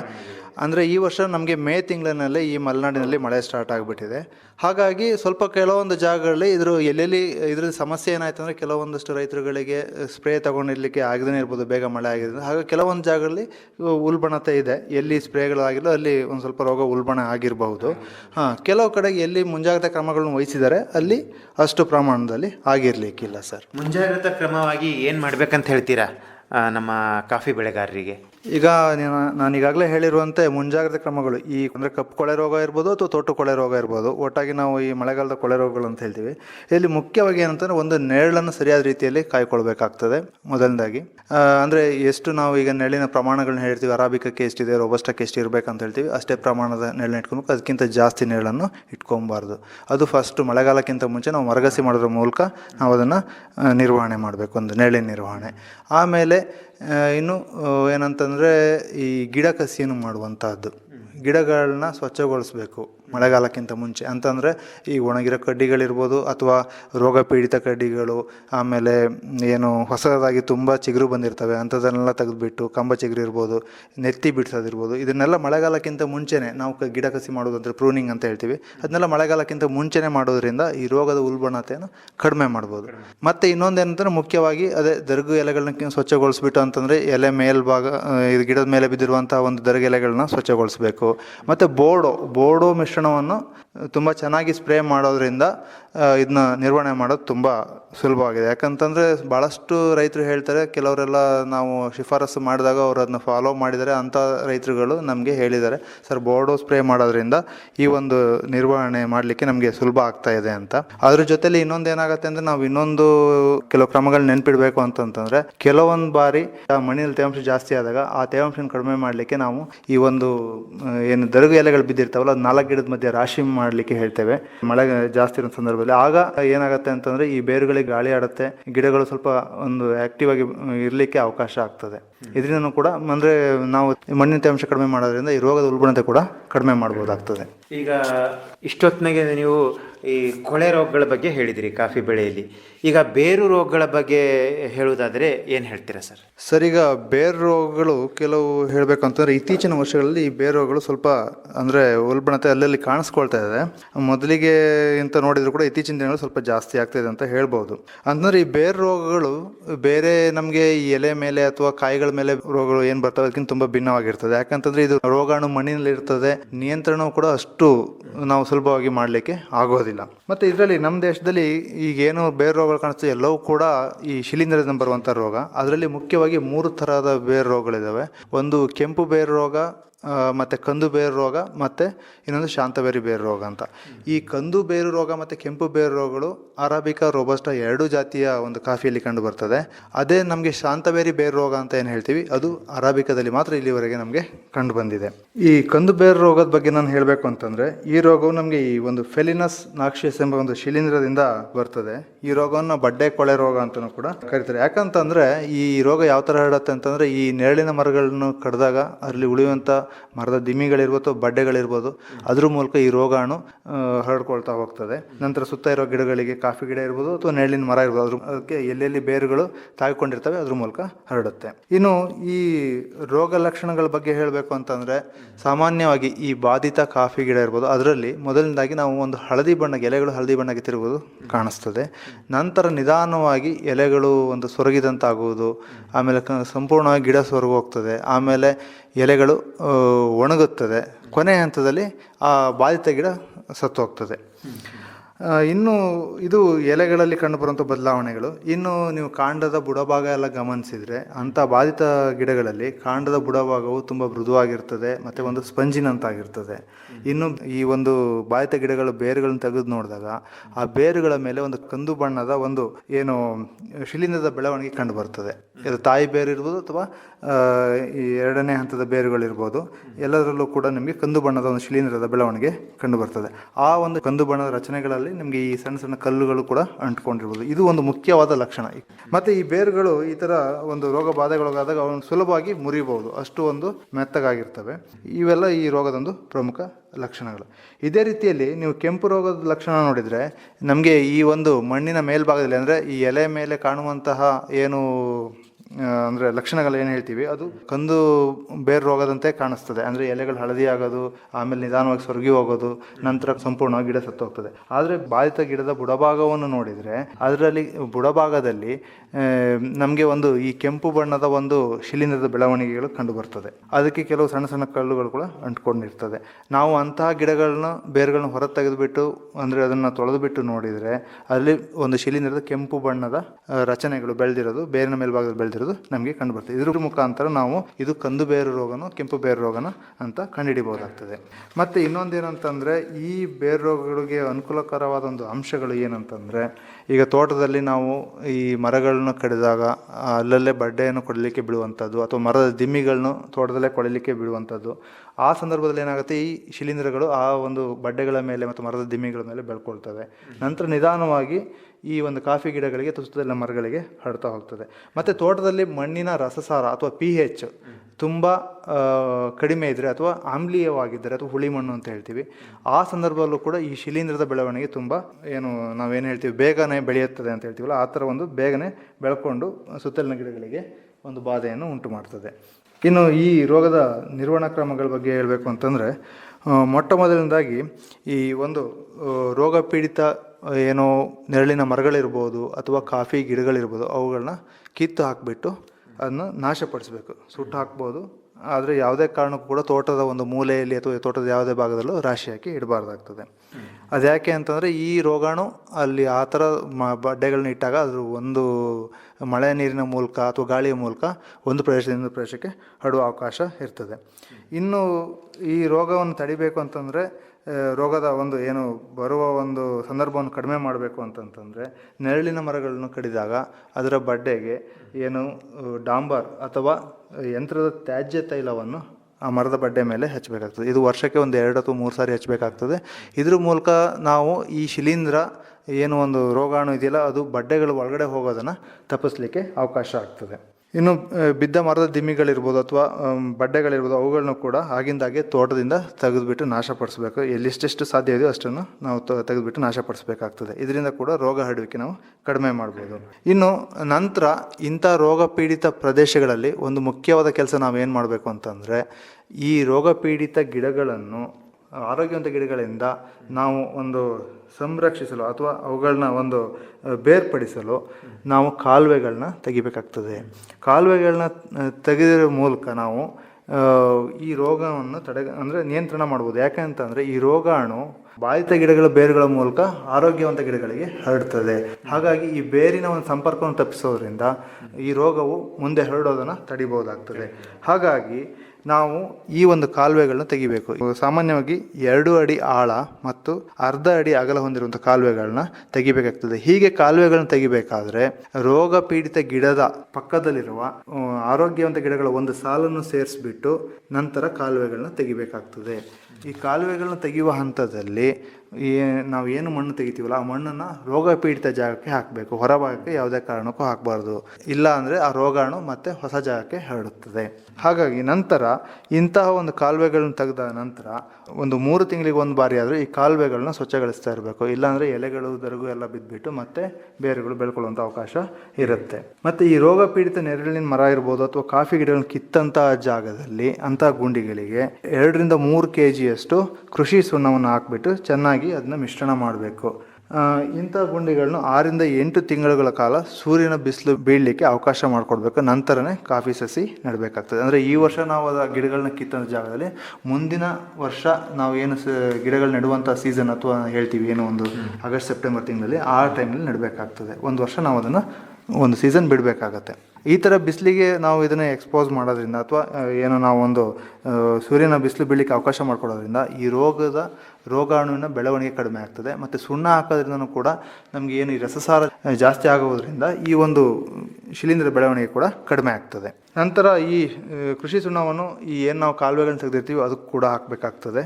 ಅಂದರೆ ಈ ವರ್ಷ ನಮಗೆ ಮೇ ತಿಂಗಳಿನಲ್ಲೇ ಈ ಮಲೆನಾಡಿನಲ್ಲಿ ಮಳೆ ಸ್ಟಾರ್ಟ್ ಆಗಿಬಿಟ್ಟಿದೆ. ಹಾಗಾಗಿ ಸ್ವಲ್ಪ ಕೆಲವೊಂದು ಜಾಗಗಳಲ್ಲಿ ಇದ್ರ ಎಲ್ಲೆಲ್ಲಿ ಇದ್ರ ಸಮಸ್ಯೆ ಏನಾಯ್ತು ಅಂದರೆ ಕೆಲವೊಂದಷ್ಟು ರೈತರುಗಳಿಗೆ ಸ್ಪ್ರೇ ತಗೊಂಡಿರಲಿಕ್ಕೆ ಆಗದೇ ಇರ್ಬೋದು, ಬೇಗ ಮಳೆ ಆಗಿದೆ ಹಾಗೆ ಕೆಲವೊಂದು ಜಾಗಗಳಲ್ಲಿ ಉಲ್ಬಣತೆ ಇದೆ. ಎಲ್ಲಿ ಸ್ಪ್ರೇಗಳಾಗಿಲ್ಲ ಅಲ್ಲಿ ಒಂದು ಸ್ವಲ್ಪ ರೋಗ ಉಲ್ಬಣ ಆಗಿರಬಹುದು. ಹಾಂ, ಕೆಲವು ಕಡೆಗೆ ಎಲ್ಲಿ ಮುಂಜಾಗ್ರತಾ ಕ್ರಮಗಳನ್ನು ವಹಿಸಿದ್ದಾರೆ, ಅಲ್ಲಿ ಅಷ್ಟು ಪ್ರಮಾಣದಲ್ಲಿ ಆಗಿರಲಿಕ್ಕಿಲ್ಲ ಸರ್. ಮುಂಜಾಗ್ರತಾ ಕ್ರಮವಾಗಿ ಏನು ಮಾಡ್ಬೇಕಂತ ಹೇಳ್ತೀರಾ ನಮ್ಮ ಕಾಫಿ ಬೆಳೆಗಾರರಿಗೆ? ಈಗ ನಾನು ಈಗಾಗಲೇ ಹೇಳಿರುವಂತೆ ಮುಂಜಾಗ್ರತೆ ಕ್ರಮಗಳು, ಈ ಅಂದರೆ ಕಪ್ಪು ಕೊಳೆ ರೋಗ ಇರ್ಬೋದು ಅಥವಾ ತೋಟು ಕೊಳೆ ರೋಗ ಇರ್ಬೋದು, ಒಟ್ಟಾಗಿ ನಾವು ಈ ಮಳೆಗಾಲದ ಕೊಳೆ ರೋಗಗಳು ಅಂತ ಹೇಳ್ತೀವಿ. ಇಲ್ಲಿ ಮುಖ್ಯವಾಗಿ ಏನಂತಂದ್ರೆ ಒಂದು ನೆರಳನ್ನು ಸರಿಯಾದ ರೀತಿಯಲ್ಲಿ ಕಾಯ್ಕೊಳ್ಬೇಕಾಗ್ತದೆ ಮೊದಲನೇದಾಗಿ. ಅಂದರೆ ಎಷ್ಟು ನಾವು ಈಗ ನೆರಳಿನ ಪ್ರಮಾಣಗಳನ್ನ ಹೇಳ್ತೀವಿ, ಅರಾಬಿಕಕ್ಕೆ ಎಷ್ಟಿದೆ, ರೋಬಸ್ಟಕ್ಕೆ ಎಷ್ಟು ಇರಬೇಕಂತ ಹೇಳ್ತೀವಿ, ಅಷ್ಟೇ ಪ್ರಮಾಣದ ನೆರಳನ್ನ ಇಟ್ಕೊಬೇಕು, ಅದಕ್ಕಿಂತ ಜಾಸ್ತಿ ನೆರಳನ್ನು ಇಟ್ಕೊಬಾರ್ದು ಅದು ಫಸ್ಟ್ ಮಳೆಗಾಲಕ್ಕಿಂತ ಮುಂಚೆ ನಾವು ಮರಗಸಿ ಮಾಡೋದ್ರ ಮೂಲಕ ನಾವು ಅದನ್ನು ನಿರ್ವಹಣೆ ಮಾಡಬೇಕು, ಒಂದು ನೆರಳಿನ ನಿರ್ವಹಣೆ. ಆಮೇಲೆ ಇನ್ನು ಏನಂತಂದರೆ ಈ ಗಿಡ ಕಸಿಯನ್ನು ಮಾಡುವಂಥದ್ದು ಗಿಡಗಳನ್ನ ಸ್ವಚ್ಛಗೊಳಿಸ್ಬೇಕು. ಮಳೆಗಾಲಕ್ಕಿಂತ ಮುಂಚೆ. ಅಂತಂದರೆ ಈ ಒಣಗಿರೋ ಕಡ್ಡಿಗಳಿರ್ಬೋದು ಅಥವಾ ರೋಗ ಪೀಡಿತ ಕಡ್ಡಿಗಳು, ಆಮೇಲೆ ಏನು ಹೊಸದಾಗಿ ತುಂಬ ಚಿಗುರು ಬಂದಿರ್ತವೆ, ಅಂಥದ್ದನ್ನೆಲ್ಲ ತೆಗೆದುಬಿಟ್ಟು ಕಂಬ ಚಿಗುರು ಇರ್ಬೋದು, ನೆತ್ತಿ ಬಿಡಿಸೋದಿರ್ಬೋದು, ಇದನ್ನೆಲ್ಲ ಮಳೆಗಾಲಕ್ಕಿಂತ ಮುಂಚೆನೇ ನಾವು ಗಿಡ ಕಸಿ ಮಾಡೋದು ಅಂದರೆ ಪ್ರೂನಿಂಗ್ ಅಂತ ಹೇಳ್ತೀವಿ. ಅದನ್ನೆಲ್ಲ ಮಳೆಗಾಲಕ್ಕಿಂತ ಮುಂಚೆನೇ ಮಾಡೋದ್ರಿಂದ ಈ ರೋಗದ ಉಲ್ಬಣತೆಯನ್ನು ಕಡಿಮೆ ಮಾಡ್ಬೋದು. ಮತ್ತು ಇನ್ನೊಂದೇನಂದ್ರೆ ಮುಖ್ಯವಾಗಿ ಅದೇ ದರ್ಗು ಎಲೆಗಳನ್ನ ಸ್ವಚ್ಛಗೊಳಿಸ್ಬಿಟ್ಟು ಅಂತಂದರೆ ಎಲೆ ಮೇಲ್ಭಾಗ, ಇದು ಗಿಡದ ಮೇಲೆ ಬಿದ್ದಿರುವಂಥ ಒಂದು ದರ್ಗ ಎಲೆಗಳನ್ನ ಸ್ವಚ್ಛಗೊಳಿಸ್ಬೇಕು. ಮತ್ತು ಬೋರ್ಡೋ ಬೋರ್ಡೋ ಮಿಶ್ರಣವನ್ನು ತುಂಬ ಚೆನ್ನಾಗಿ ಸ್ಪ್ರೇ ಮಾಡೋದ್ರಿಂದ ಇದನ್ನ ನಿರ್ವಹಣೆ ಮಾಡೋದು ತುಂಬ ಸುಲಭವಾಗಿದೆ ಯಾಕಂತಂದರೆ ಭಾಳಷ್ಟು ರೈತರು ಹೇಳ್ತಾರೆ, ಕೆಲವರೆಲ್ಲ ನಾವು ಶಿಫಾರಸು ಮಾಡಿದಾಗ ಅವರು ಅದನ್ನ ಫಾಲೋ ಮಾಡಿದರೆ ಅಂಥ ರೈತರುಗಳು ನಮಗೆ ಹೇಳಿದ್ದಾರೆ. ಸರ್, ಬೋರ್ಡೋ ಸ್ಪ್ರೇ ಮಾಡೋದ್ರಿಂದ ಈ ಒಂದು ನಿರ್ವಹಣೆ ಮಾಡಲಿಕ್ಕೆ ನಮಗೆ ಸುಲಭ ಆಗ್ತಾ ಇದೆ ಅಂತ. ಅದ್ರ ಜೊತೆಲಿ ಇನ್ನೊಂದು ಏನಾಗುತ್ತೆ ಅಂದರೆ ನಾವು ಇನ್ನೊಂದು ಕೆಲವು ಕ್ರಮಗಳು ನೆನಪಿಡಬೇಕು ಅಂತಂತಂದರೆ, ಕೆಲವೊಂದು ಬಾರಿ ಆ ಮಣ್ಣಿನಲ್ಲಿ ತೇವಾಂಶ ಜಾಸ್ತಿ ಆದಾಗ ಆ ತೇವಾಂಶನ ಕಡಿಮೆ ಮಾಡಲಿಕ್ಕೆ ನಾವು ಈ ಒಂದು ಏನು ದರಗು ಎಲೆಗಳು ಬಿದ್ದಿರ್ತಾವಲ್ಲ ಅದು ನಾಲ್ಕು ಗಿಡದ ಮಧ್ಯೆ ರಾಶಿ ಮಾಡಲಿಕ್ಕೆ ಹೇಳ್ತೇವೆ. ಮಳೆ ಜಾಸ್ತಿ ಇರೋ ಸಂದರ್ಭದಲ್ಲಿ. ಆಗ ಏನಾಗುತ್ತೆ ಅಂತಂದರೆ ಈ ಬೇರುಗಳಿಗೆ ಗಾಳಿ ಆಡುತ್ತೆ. ಗಿಡಗಳು ಸ್ವಲ್ಪ ಒಂದು ಆಕ್ಟಿವ್ ಆಗಿ ಇರಲಿಕ್ಕೆ ಅವಕಾಶ ಆಗ್ತದೆ. ಇದರಿಂದ ಕೂಡ ಅಂದರೆ ನಾವು ಮಣ್ಣಿನ ತೇವಾಂಶ ಕಡಿಮೆ ಮಾಡೋದ್ರಿಂದ ಈ ರೋಗದ ಉಲ್ಬಣತೆ ಕೂಡ ಕಡಿಮೆ ಮಾಡಬಹುದಾಗ್ತದೆ ಈಗ ಇಷ್ಟೊತ್ತಿನಾಗೆ ನೀವು ಈ ಕೊಳೆ ರೋಗಗಳ ಬಗ್ಗೆ ಹೇಳಿದಿರಿ ಕಾಫಿ ಬೆಳೆಯಲ್ಲಿ. ಈಗ ಬೇರು ರೋಗಗಳ ಬಗ್ಗೆ ಹೇಳುವುದಾದರೆ ಏನು ಹೇಳ್ತೀರಾ ಸರ್? ಸರ್, ಈಗ ಬೇರು ರೋಗಗಳು ಕೆಲವು ಹೇಳಬೇಕಂತಂದರೆ ಇತ್ತೀಚಿನ ವರ್ಷಗಳಲ್ಲಿ ಈ ಬೇರು ರೋಗಗಳು ಸ್ವಲ್ಪ ಅಂದರೆ ಉಲ್ಬಣತೆ ಅಲ್ಲಲ್ಲಿ ಕಾಣಿಸ್ಕೊಳ್ತಾ ಇದೆ. ಮೊದಲಿಗೆ ಅಂತ ನೋಡಿದ್ರು ಕೂಡ ಇತ್ತೀಚಿನ ದಿನಗಳು ಸ್ವಲ್ಪ ಜಾಸ್ತಿ ಆಗ್ತಿದೆ ಅಂತ ಹೇಳ್ಬೋದು. ಅಂತಂದ್ರೆ ಈ ಬೇರು ರೋಗಗಳು ಬೇರೆ ನಮಗೆ ಈ ಎಲೆ ಮೇಲೆ ಅಥವಾ ಕಾಯಿಗಳ ಮೇಲೆ ರೋಗಗಳು ಏನು ಬರ್ತವೆ ಅದಕ್ಕಿಂತ ತುಂಬ ಭಿನ್ನವಾಗಿರ್ತದೆ. ಯಾಕಂತಂದ್ರೆ ಇದು ರೋಗಾಣು ಮಣ್ಣಿನಲ್ಲಿ ಇರ್ತದೆ. ನಿಯಂತ್ರಣವು ಕೂಡ ಅಷ್ಟು ನಾವು ಸುಲಭವಾಗಿ ಮಾಡಲಿಕ್ಕೆ ಆಗೋದಿಲ್ಲ. ಮತ್ತೆ ಇದರಲ್ಲಿ ನಮ್ಮ ದೇಶದಲ್ಲಿ ಈಗೇನು ಬೇರೆ ರೋಗಗಳು ಕಾಣಿಸ್ತದೆ ಎಲ್ಲವೂ ಕೂಡ ಈ ಶಿಲೀಂಧ್ರದಿಂದ ಬರುವಂಥ ರೋಗ. ಅದರಲ್ಲಿ ಮುಖ್ಯವಾಗಿ ಮೂರು ಥರದ ಬೇರು ರೋಗಗಳಿದ್ದಾವೆ ಒಂದು ಕೆಂಪು ಬೇರು ರೋಗ ಮತ್ತೆ ಕಂದು ಬೇರು ರೋಗ ಮತ್ತು ಇನ್ನೊಂದು ಶಾಂತಬೇರಿ ಬೇರು ರೋಗ ಅಂತ. ಈ ಕಂದು ಬೇರು ರೋಗ ಮತ್ತು ಕೆಂಪು ಬೇರು ರೋಗಗಳು ಅರಾಬಿಕಾ, ರೋಬಸ್ಟ ಎರಡು ಜಾತಿಯ ಒಂದು ಕಾಫಿಯಲ್ಲಿ ಕಂಡು ಬರ್ತದೆ. ಅದೇ ನಮಗೆ ಶಾಂತಬೇರಿ ಬೇರು ರೋಗ ಅಂತ ಏನು ಹೇಳ್ತೀವಿ? ಅದು ಅರಾಬಿಕದಲ್ಲಿ ಮಾತ್ರ ಇಲ್ಲಿವರೆಗೆ ನಮಗೆ ಕಂಡು ಬಂದಿದೆ. ಈ ಕಂದು ಬೇರು ರೋಗದ ಬಗ್ಗೆ ನಾನು ಹೇಳಬೇಕು ಅಂತಂದರೆ, ಈ ರೋಗವು ನಮಗೆ ಈ ಒಂದು ಫೆಲಿನಸ್ ನಾಕ್ಷಿಯಸ್ ಎಂಬ ಒಂದು ಶಿಲೀಂಧ್ರದಿಂದ ಬರ್ತದೆ. ಈ ರೋಗವನ್ನು ಬಡ್ಡೆ ಕೊಳೆ ರೋಗ ಅಂತಲೂ ಕೂಡ ಕರೀತಾರೆ. ಯಾಕಂತಂದರೆ ಈ ರೋಗ ಯಾವ ಥರ ಹರಡುತ್ತೆ ಅಂತಂದರೆ, ಈ ನೆರಳಿನ ಮರಗಳನ್ನು ಕಡಿದಾಗ ಅದರಲ್ಲಿ ಉಳಿಯುವಂಥ ಮರದ ದಿಮ್ಮಿಗಳಿರ್ಬೋದು, ಬಡ್ಡೆಗಳಿರ್ಬೋದು, ಅದ್ರ ಮೂಲಕ ಈ ರೋಗಾಣು ಹರಡ್ಕೊಳ್ತಾ ಹೋಗ್ತದೆ. ನಂತರ ಸುತ್ತ ಇರೋ ಗಿಡಗಳಿಗೆ ಕಾಫಿ ಗಿಡ ಇರ್ಬೋದು ಅಥವಾ ನೆರಳಿನ ಮರ ಇರ್ಬೋದು, ಅದ್ರ ಅದಕ್ಕೆ ಎಲ್ಲೆಲ್ಲಿ ಬೇರುಗಳು ತಾಗಿಕೊಂಡಿರ್ತವೆ, ಅದ್ರ ಮೂಲಕ ಹರಡುತ್ತೆ. ಇನ್ನು ಈ ರೋಗ ಲಕ್ಷಣಗಳ ಬಗ್ಗೆ ಹೇಳಬೇಕು ಅಂತಂದ್ರೆ, ಸಾಮಾನ್ಯವಾಗಿ ಈ ಬಾಧಿತ ಕಾಫಿ ಗಿಡ ಇರ್ಬೋದು, ಅದರಲ್ಲಿ ಮೊದಲನೇದಾಗಿ ನಾವು ಒಂದು ಹಳದಿ ಬಣ್ಣ, ಎಲೆಗಳು ಹಳದಿ ಬಣ್ಣಕ್ಕೆ ತಿರುಗುವುದು ಕಾಣಿಸ್ತದೆ. ನಂತರ ನಿಧಾನವಾಗಿ ಎಲೆಗಳು ಒಂದು ಸೊರಗಿದಂತಾಗುವುದು, ಆಮೇಲೆ ಸಂಪೂರ್ಣವಾಗಿ ಗಿಡ ಸೊರಗು ಹೋಗ್ತದೆ ಆಮೇಲೆ ಎಲೆಗಳು ಒಣಗುತ್ತದೆ. ಕೊನೆ ಹಂತದಲ್ಲಿ ಆ ಬಾಧಿತ ಗಿಡ ಸತ್ತು ಹೋಗ್ತದೆ ಇನ್ನು ಇದು ಎಲೆಗಳಲ್ಲಿ ಕಂಡುಬರುವಂಥ ಬದಲಾವಣೆಗಳು. ಇನ್ನು ನೀವು ಕಾಂಡದ ಬುಡಭಾಗ ಎಲ್ಲ ಗಮನಿಸಿದರೆ ಅಂಥ ಬಾಧಿತ ಗಿಡಗಳಲ್ಲಿ ಕಾಂಡದ ಬುಡಭಾಗವು ತುಂಬ ಮೃದುವಾಗಿರ್ತದೆ, ಮತ್ತು ಒಂದು ಸ್ಪಂಜಿನಂತಾಗಿರ್ತದೆ. ಇನ್ನು ಈ ಒಂದು ಬಾಧಿತ ಗಿಡಗಳ ಬೇರುಗಳನ್ನು ತೆಗೆದು ನೋಡಿದಾಗ ಆ ಬೇರುಗಳ ಮೇಲೆ ಒಂದು ಕಂದು ಬಣ್ಣದ ಒಂದು ಏನು ಶಿಲೀಂಧ್ರದ ಬೆಳವಣಿಗೆ ಕಂಡುಬರ್ತದೆ ಇದು ತಾಯಿ ಬೇರು ಇರ್ಬೋದು ಅಥವಾ ಈ ಎರಡನೇ ಹಂತದ ಬೇರುಗಳಿರ್ಬೋದು ಎಲ್ಲದರಲ್ಲೂ ಕೂಡ ನಿಮಗೆ ಕಂದು ಬಣ್ಣದ ಒಂದು ಶಿಲೀಂಧ್ರದ ಬೆಳವಣಿಗೆ ಕಂಡುಬರ್ತದೆ ಆ ಒಂದು ಕಂದು ಬಣ್ಣದ ರಚನೆಗಳಲ್ಲಿ ನಿಮಗೆ ಈ ಸಣ್ಣ ಸಣ್ಣ ಕಲ್ಲುಗಳು ಕೂಡ ಅಂಟ್ಕೊಂಡಿರ್ಬೋದು. ಇದು ಒಂದು ಮುಖ್ಯವಾದ ಲಕ್ಷಣ. ಮತ್ತೆ ಈ ಬೇರುಗಳು ಈ ತರ ಒಂದು ರೋಗ ಬಾಧೆಗೊಳಗಾದಾಗ ಅವನು ಸುಲಭವಾಗಿ ಮುರಿಬಹುದು. ಅಷ್ಟು ಒಂದು ಮೆತ್ತಗಾಗಿರ್ತವೆ. ಇವೆಲ್ಲ ಈ ರೋಗದೊಂದು ಪ್ರಮುಖ ಲಕ್ಷಣಗಳು. ಇದೇ ರೀತಿಯಲ್ಲಿ ನೀವು ಕೆಂಪು ರೋಗದ ಲಕ್ಷಣ ನೋಡಿದರೆ ನಮಗೆ ಈ ಒಂದು ಮಣ್ಣಿನ ಮೇಲ್ಭಾಗದಲ್ಲಿ ಅಂದರೆ ಈ ಎಲೆ ಮೇಲೆ ಕಾಣುವಂತಹ ಏನು ಅಂದ್ರೆ ಲಕ್ಷಣಗಳು ಏನು ಹೇಳ್ತೀವಿ? ಅದು ಕಂದು ಬೇರು ರೋಗದಂತೆ ಕಾಣಿಸ್ತದೆ. ಅಂದರೆ ಎಲೆಗಳು ಹಳದಿ ಆಗೋದು ಆಮೇಲೆ ನಿಧಾನವಾಗಿ ಸೊರಗಿ ಹೋಗೋದು, ನಂತರ ಸಂಪೂರ್ಣವಾಗಿ ಗಿಡ ಸತ್ತು ಹೋಗ್ತದೆ ಆದರೆ ಬಾಧಿತ ಗಿಡದ ಬುಡಭಾಗವನ್ನು ನೋಡಿದರೆ, ಅದರಲ್ಲಿ ಬುಡಭಾಗದಲ್ಲಿ ನಮಗೆ ಒಂದು ಈ ಕೆಂಪು ಬಣ್ಣದ ಒಂದು ಶಿಲೀಂಧ್ರದ ಬೆಳವಣಿಗೆಗಳು ಕಂಡುಬರ್ತದೆ. ಅದಕ್ಕೆ ಕೆಲವು ಸಣ್ಣ ಸಣ್ಣ ಕಲ್ಲುಗಳು ಕೂಡ ಅಂಟ್ಕೊಂಡಿರ್ತದೆ. ನಾವು ಅಂತಹ ಗಿಡಗಳನ್ನ ಬೇರುಗಳನ್ನ ಹೊರ ತೆಗೆದುಬಿಟ್ಟು ಅಂದರೆ ಅದನ್ನು ತೊಳೆದುಬಿಟ್ಟು ನೋಡಿದರೆ ಅಲ್ಲಿ ಒಂದು ಶಿಲೀಂಧ್ರದ ಕೆಂಪು ಬಣ್ಣದ ರಚನೆಗಳು ಬೆಳೆದಿರೋದು, ಬೇರಿನ ಮೇಲ್ಭಾಗದಲ್ಲಿ ಬೆಳೆದಿರೋದು ನಮಗೆ ಕಂಡುಬರ್ತದೆ. ಇದ್ರ ಮುಖಾಂತರ ನಾವು ಇದು ಕಂದು ಬೇರು ರೋಗನೋ, ಕೆಂಪು ಬೇರು ರೋಗನ ಅಂತ ಕಂಡುಹಿಡಿಬಹುದಾಗ್ತದೆ ಮತ್ತು ಇನ್ನೊಂದೇನಂತಂದರೆ ಈ ಬೇರು ರೋಗಗಳಿಗೆ ಅನುಕೂಲಕರವಾದ ಒಂದು ಅಂಶಗಳು ಏನಂತಂದರೆ ಈಗ ತೋಟದಲ್ಲಿ ನಾವು ಈ ಮರಗಳನ್ನು ಕಡಿದಾಗ ಅಲ್ಲಲ್ಲೇ ಬಡ್ಡೆಯನ್ನು ಕೊಡಲಿಕ್ಕೆ ಬಿಡುವಂಥದ್ದು ಅಥವಾ ಮರದ ದಿಮ್ಮಿಗಳನ್ನು ತೋಟದಲ್ಲೇ ಕೊಡಲಿಕ್ಕೆ ಬಿಡುವಂಥದ್ದು ಆ ಸಂದರ್ಭದಲ್ಲಿ ಏನಾಗುತ್ತೆ? ಈ ಶಿಲೀಂಧ್ರಗಳು ಆ ಒಂದು ಬಡ್ಡೆಗಳ ಮೇಲೆ ಮತ್ತು ಮರದ ದಿಮ್ಮಿಗಳ ಮೇಲೆ ಬೆಳ್ಕೊಳ್ತವೆ. ನಂತರ ನಿಧಾನವಾಗಿ ಈ ಒಂದು ಕಾಫಿ ಗಿಡಗಳಿಗೆ ತುಸುತ್ತಲಿನ ಮರಗಳಿಗೆ ಹರಡ್ತಾ ಹೋಗ್ತದೆ. ಮತ್ತು ತೋಟದಲ್ಲಿ ಮಣ್ಣಿನ ರಸಸಾರ ಅಥವಾ ಪಿ ಹೆಚ್ ತುಂಬ ಕಡಿಮೆ ಇದ್ದರೆ ಅಥವಾ ಆಮ್ಲೀಯವಾಗಿದ್ದರೆ ಅಥವಾ ಹುಳಿ ಮಣ್ಣು ಅಂತ ಹೇಳ್ತೀವಿ, ಆ ಸಂದರ್ಭದಲ್ಲೂ ಕೂಡ ಈ ಶಿಲೀಂಧ್ರದ ಬೆಳವಣಿಗೆ ತುಂಬ ಏನು ನಾವೇನು ಹೇಳ್ತೀವಿ, ಬೇಗನೆ ಬೆಳೆಯುತ್ತದೆ ಅಂತ ಹೇಳ್ತೀವಲ್ಲ, ಆ ಥರ ಒಂದು ಬೇಗನೆ ಬೆಳ್ಕೊಂಡು ಸುತ್ತಲಿನ ಗಿಡಗಳಿಗೆ ಒಂದು ಬಾಧೆಯನ್ನು ಉಂಟು ಮಾಡ್ತದೆ ಇನ್ನು ಈ ರೋಗದ ನಿರ್ವಹಣಾ ಕ್ರಮಗಳ ಬಗ್ಗೆ ಹೇಳಬೇಕು ಅಂತಂದರೆ ಮೊಟ್ಟ ಮೊದಲನೇದಾಗಿ ಈ ಒಂದು ರೋಗ ಪೀಡಿತ ಏನೋ ನೆರಳಿನ ಮರಗಳಿರ್ಬೋದು ಅಥವಾ ಕಾಫಿ ಗಿಡಗಳಿರ್ಬೋದು, ಅವುಗಳನ್ನ ಕಿತ್ತು ಹಾಕಿಬಿಟ್ಟು ಅದನ್ನು ನಾಶಪಡಿಸಬೇಕು. ಸುಟ್ಟು ಹಾಕ್ಬೋದು. ಆದರೆ ಯಾವುದೇ ಕಾರಣಕ್ಕೂ ಕೂಡ ತೋಟದ ಒಂದು ಮೂಲೆಯಲ್ಲಿ ಅಥವಾ ತೋಟದ ಯಾವುದೇ ಭಾಗದಲ್ಲೂ ರಾಶಿ ಹಾಕಿ ಇಡಬಾರ್ದಾಗ್ತದೆ. ಅದ್ಯಾಕೆ ಅಂತಂದರೆ ಈ ರೋಗಾಣು ಅಲ್ಲಿ ಆ ಥರ ಮ ಬಡ್ಡೆಗಳನ್ನ ಇಟ್ಟಾಗ ಅದು ಒಂದು ಮಳೆ ನೀರಿನ ಮೂಲಕ ಅಥವಾ ಗಾಳಿಯ ಮೂಲಕ ಒಂದು ಪ್ರದೇಶದಿಂದ ಪ್ರದೇಶಕ್ಕೆ ಹರಡುವ ಅವಕಾಶ ಇರ್ತದೆ. ಇನ್ನು ಈ ರೋಗವನ್ನು ತಡಿಬೇಕು ಅಂತಂದರೆ ರೋಗದ ಒಂದು ಏನು ಬರುವ ಒಂದು ಸಂದರ್ಭವನ್ನು ಕಡಿಮೆ ಮಾಡಬೇಕು ಅಂತಂತಂದರೆ ನೆರಳಿನ ಮರಗಳನ್ನು ಕಡಿದಾಗ ಅದರ ಬಡ್ಡೆಗೆ ಏನು ಡಾಂಬರ್ ಅಥವಾ ಯಂತ್ರದ ತ್ಯಾಜ್ಯ ತೈಲವನ್ನು ಆ ಮರದ ಬಡ್ಡೆ ಮೇಲೆ ಹಚ್ಚಬೇಕಾಗ್ತದೆ. ಇದು ವರ್ಷಕ್ಕೆ ಒಂದು ಎರಡು ಅಥವಾ ಮೂರು ಸಾರಿ ಹಚ್ಚಬೇಕಾಗ್ತದೆ. ಇದ್ರ ಮೂಲಕ ನಾವು ಈ ಶಿಲೀಂಧ್ರ ಏನು ಒಂದು ರೋಗಾಣು ಇದೆಯಲ್ಲ, ಅದು ಬಡ್ಡೆಗಳು ಒಳಗಡೆ ಹೋಗೋದನ್ನು ತಪ್ಪಿಸ್ಲಿಕ್ಕೆ ಅವಕಾಶ ಆಗ್ತದೆ. ಇನ್ನು ಬಿದ್ದ ಮರದ ದಿಮ್ಮಿಗಳಿರ್ಬೋದು ಅಥವಾ ಬಡ್ಡೆಗಳಿರ್ಬೋದು ಅವುಗಳನ್ನು ಕೂಡ ಆಗಿಂದಾಗೆ ತೋಟದಿಂದ ತೆಗೆದುಬಿಟ್ಟು ನಾಶಪಡಿಸಬೇಕು. ಎಲ್ಲಿಷ್ಟೆಷ್ಟು ಸಾಧ್ಯ ಇದೆಯೋ ಅಷ್ಟನ್ನು ನಾವು ತೆಗೆದುಬಿಟ್ಟು ನಾಶಪಡಿಸಬೇಕಾಗ್ತದೆ. ಇದರಿಂದ ಕೂಡ ರೋಗ ಹರಡುವಿಕೆ ನಾವು ಕಡಿಮೆ ಮಾಡ್ಬೋದು. ಇನ್ನು, ನಂತರ ಇಂಥ ರೋಗ ಪೀಡಿತ ಪ್ರದೇಶಗಳಲ್ಲಿ ಒಂದು ಮುಖ್ಯವಾದ ಕೆಲಸ ನಾವು ಏನು ಮಾಡಬೇಕು ಅಂತಂದರೆ, ಈ ರೋಗ ಗಿಡಗಳನ್ನು, ಆರೋಗ್ಯವಂತ ಗಿಡಗಳಿಂದ ನಾವು ಒಂದು ಸಂರಕ್ಷಿಸಲು ಅಥವಾ ಅವುಗಳನ್ನ ಒಂದು ಬೇರ್ಪಡಿಸಲು ನಾವು ಕಾಲುವೆಗಳನ್ನ ತೆಗಿಬೇಕಾಗ್ತದೆ. ಕಾಲುವೆಗಳನ್ನ ತೆಗೆದಿರೋ ಮೂಲಕ ನಾವು ಈ ರೋಗವನ್ನು ತಡೆ, ಅಂದರೆ ನಿಯಂತ್ರಣ ಮಾಡ್ಬೋದು. ಯಾಕೆ ಅಂತಂದರೆ ಈ ರೋಗಾಣು ಬಾಧಿತ ಗಿಡಗಳ ಬೇರುಗಳ ಮೂಲಕ ಆರೋಗ್ಯವಂತ ಗಿಡಗಳಿಗೆ ಹರಡ್ತದೆ. ಹಾಗಾಗಿ ಈ ಬೇರಿನ ಒಂದು ಸಂಪರ್ಕವನ್ನು ತಪ್ಪಿಸೋದ್ರಿಂದ ಈ ರೋಗವು ಮುಂದೆ ಹರಡೋದನ್ನು ತಡಿಬೋದಾಗ್ತದೆ ಹಾಗಾಗಿ ನಾವು ಈ ಒಂದು ಕಾಲುವೆಗಳನ್ನ ತೆಗಿಬೇಕು. ಸಾಮಾನ್ಯವಾಗಿ ಎರಡು ಅಡಿ ಆಳ ಮತ್ತು ಅರ್ಧ ಅಡಿ ಅಗಲ ಹೊಂದಿರುವಂಥ ಕಾಲುವೆಗಳನ್ನ ತೆಗಿಬೇಕಾಗ್ತದೆ. ಹೀಗೆ ಕಾಲುವೆಗಳನ್ನ ತೆಗಿಬೇಕಾದ್ರೆ ರೋಗ ಪೀಡಿತ ಗಿಡದ ಪಕ್ಕದಲ್ಲಿರುವ ಆರೋಗ್ಯವಂತ ಗಿಡಗಳ ಒಂದು ಸಾಲನ್ನು ಸೇರಿಸ್ಬಿಟ್ಟು ನಂತರ ಕಾಲುವೆಗಳನ್ನ ತೆಗಿಬೇಕಾಗ್ತದೆ. ಈ ಕಾಲುವೆಗಳನ್ನ ತೆಗೆಯುವ ಹಂತದಲ್ಲಿ ಈ ನಾವು ಏನು ಮಣ್ಣು ತೆಗಿತೀವಲ್ಲ, ಆ ಮಣ್ಣನ್ನು ರೋಗ ಪೀಡಿತ ಜಾಗಕ್ಕೆ ಹಾಕಬೇಕು. ಹೊರಭಾಗಕ್ಕೆ ಯಾವುದೇ ಕಾರಣಕ್ಕೂ ಹಾಕಬಾರ್ದು. ಇಲ್ಲ ಅಂದರೆ ಆ ರೋಗಾಣು ಮತ್ತೆ ಹೊಸ ಜಾಗಕ್ಕೆ ಹರಡುತ್ತದೆ. ಹಾಗಾಗಿ ನಂತರ ಇಂತಹ ಒಂದು ಕಾಲುವೆಗಳನ್ನ ತೆಗೆದ ನಂತರ ಒಂದು ಮೂರು ತಿಂಗಳಿಗೆ ಒಂದು ಬಾರಿ ಆದರೂ ಈ ಕಾಲುವೆಗಳನ್ನ ಸ್ವಚ್ಛಗೊಳಿಸ್ತಾ ಇರಬೇಕು. ಇಲ್ಲಾಂದರೆ ಎಲೆಗಳು, ದರಗು ಎಲ್ಲ ಬಿದ್ದುಬಿಟ್ಟು ಮತ್ತೆ ಬೇರುಗಳು ಬೆಳ್ಕೊಳ್ಳುವಂಥ ಅವಕಾಶ ಇರುತ್ತೆ. ಮತ್ತು ಈ ರೋಗ ಪೀಡಿತ ನೆರಳಿನ ಮರ ಇರ್ಬೋದು ಅಥವಾ ಕಾಫಿ ಗಿಡಗಳನ್ನ ಕಿತ್ತಂತಹ ಜಾಗದಲ್ಲಿ ಅಂತಹ ಗುಂಡಿಗಳಿಗೆ ಎರಡರಿಂದ ಮೂರು ಕೆ ಜಿಯಷ್ಟು ಕೃಷಿ ಸುಣ್ಣವನ್ನು ಹಾಕ್ಬಿಟ್ಟು ಚೆನ್ನಾಗಿ ಅದನ್ನ ಮಿಶ್ರಣ ಮಾಡಬೇಕು. ಇಂಥ ಗುಂಡಿಗಳನ್ನು ಆರಿಂದ ಎಂಟು ತಿಂಗಳುಗಳ ಕಾಲ ಸೂರ್ಯನ ಬಿಸಿಲು ಬೀಳಲಿಕ್ಕೆ ಅವಕಾಶ ಮಾಡಿಕೊಡ್ಬೇಕು. ನಂತರನೇ ಕಾಫಿ ಸಸಿ ನೆಡಬೇಕಾಗ್ತದೆ. ಅಂದರೆ ಈ ವರ್ಷ ನಾವು ಅದ ಗಿಡಗಳನ್ನ ಜಾಗದಲ್ಲಿ ಮುಂದಿನ ವರ್ಷ ನಾವು ಏನು ಗಿಡಗಳು ನೆಡುವಂಥ ಸೀಸನ್ ಅಥವಾ ಹೇಳ್ತೀವಿ ಏನು ಒಂದು ಆಗಸ್ಟ್, ಸೆಪ್ಟೆಂಬರ್ ತಿಂಗಳಲ್ಲಿ ಆ ಟೈಮಲ್ಲಿ ನೆಡಬೇಕಾಗ್ತದೆ. ಒಂದು ವರ್ಷ ನಾವು ಅದನ್ನು ಒಂದು ಸೀಸನ್ ಬಿಡಬೇಕಾಗತ್ತೆ. ಈ ಥರ ಬಿಸಿಲಿಗೆ ನಾವು ಇದನ್ನು ಎಕ್ಸ್ಪೋಸ್ ಮಾಡೋದ್ರಿಂದ ಅಥವಾ ಏನೋ ನಾವು ಒಂದು ಸೂರ್ಯನ ಬಿಸಿಲು ಬೀಳಲಿಕ್ಕೆ ಅವಕಾಶ ಮಾಡಿಕೊಡೋದ್ರಿಂದ ಈ ರೋಗದ ರೋಗಾಣುವಿನ ಬೆಳವಣಿಗೆ ಕಡಿಮೆ ಆಗ್ತದೆ ಮತ್ತು ಸುಣ್ಣ ಹಾಕೋದ್ರಿಂದನೂ ಕೂಡ ನಮಗೆ ಏನು ಈ ರಸಸಾರ ಜಾಸ್ತಿ ಆಗೋದ್ರಿಂದ ಈ ಒಂದು ಶಿಲೀಂಧ್ರ ಬೆಳವಣಿಗೆ ಕೂಡ ಕಡಿಮೆ ಆಗ್ತದೆ. ನಂತರ ಈ ಕೃಷಿ ಸುಣ್ಣವನ್ನು ಈ ಏನು ನಾವು ಕಾಲುವೆಗಳನ್ನು ತೆಗೆದಿರ್ತೀವಿ ಅದಕ್ಕೆ ಕೂಡ ಹಾಕಬೇಕಾಗ್ತದೆ.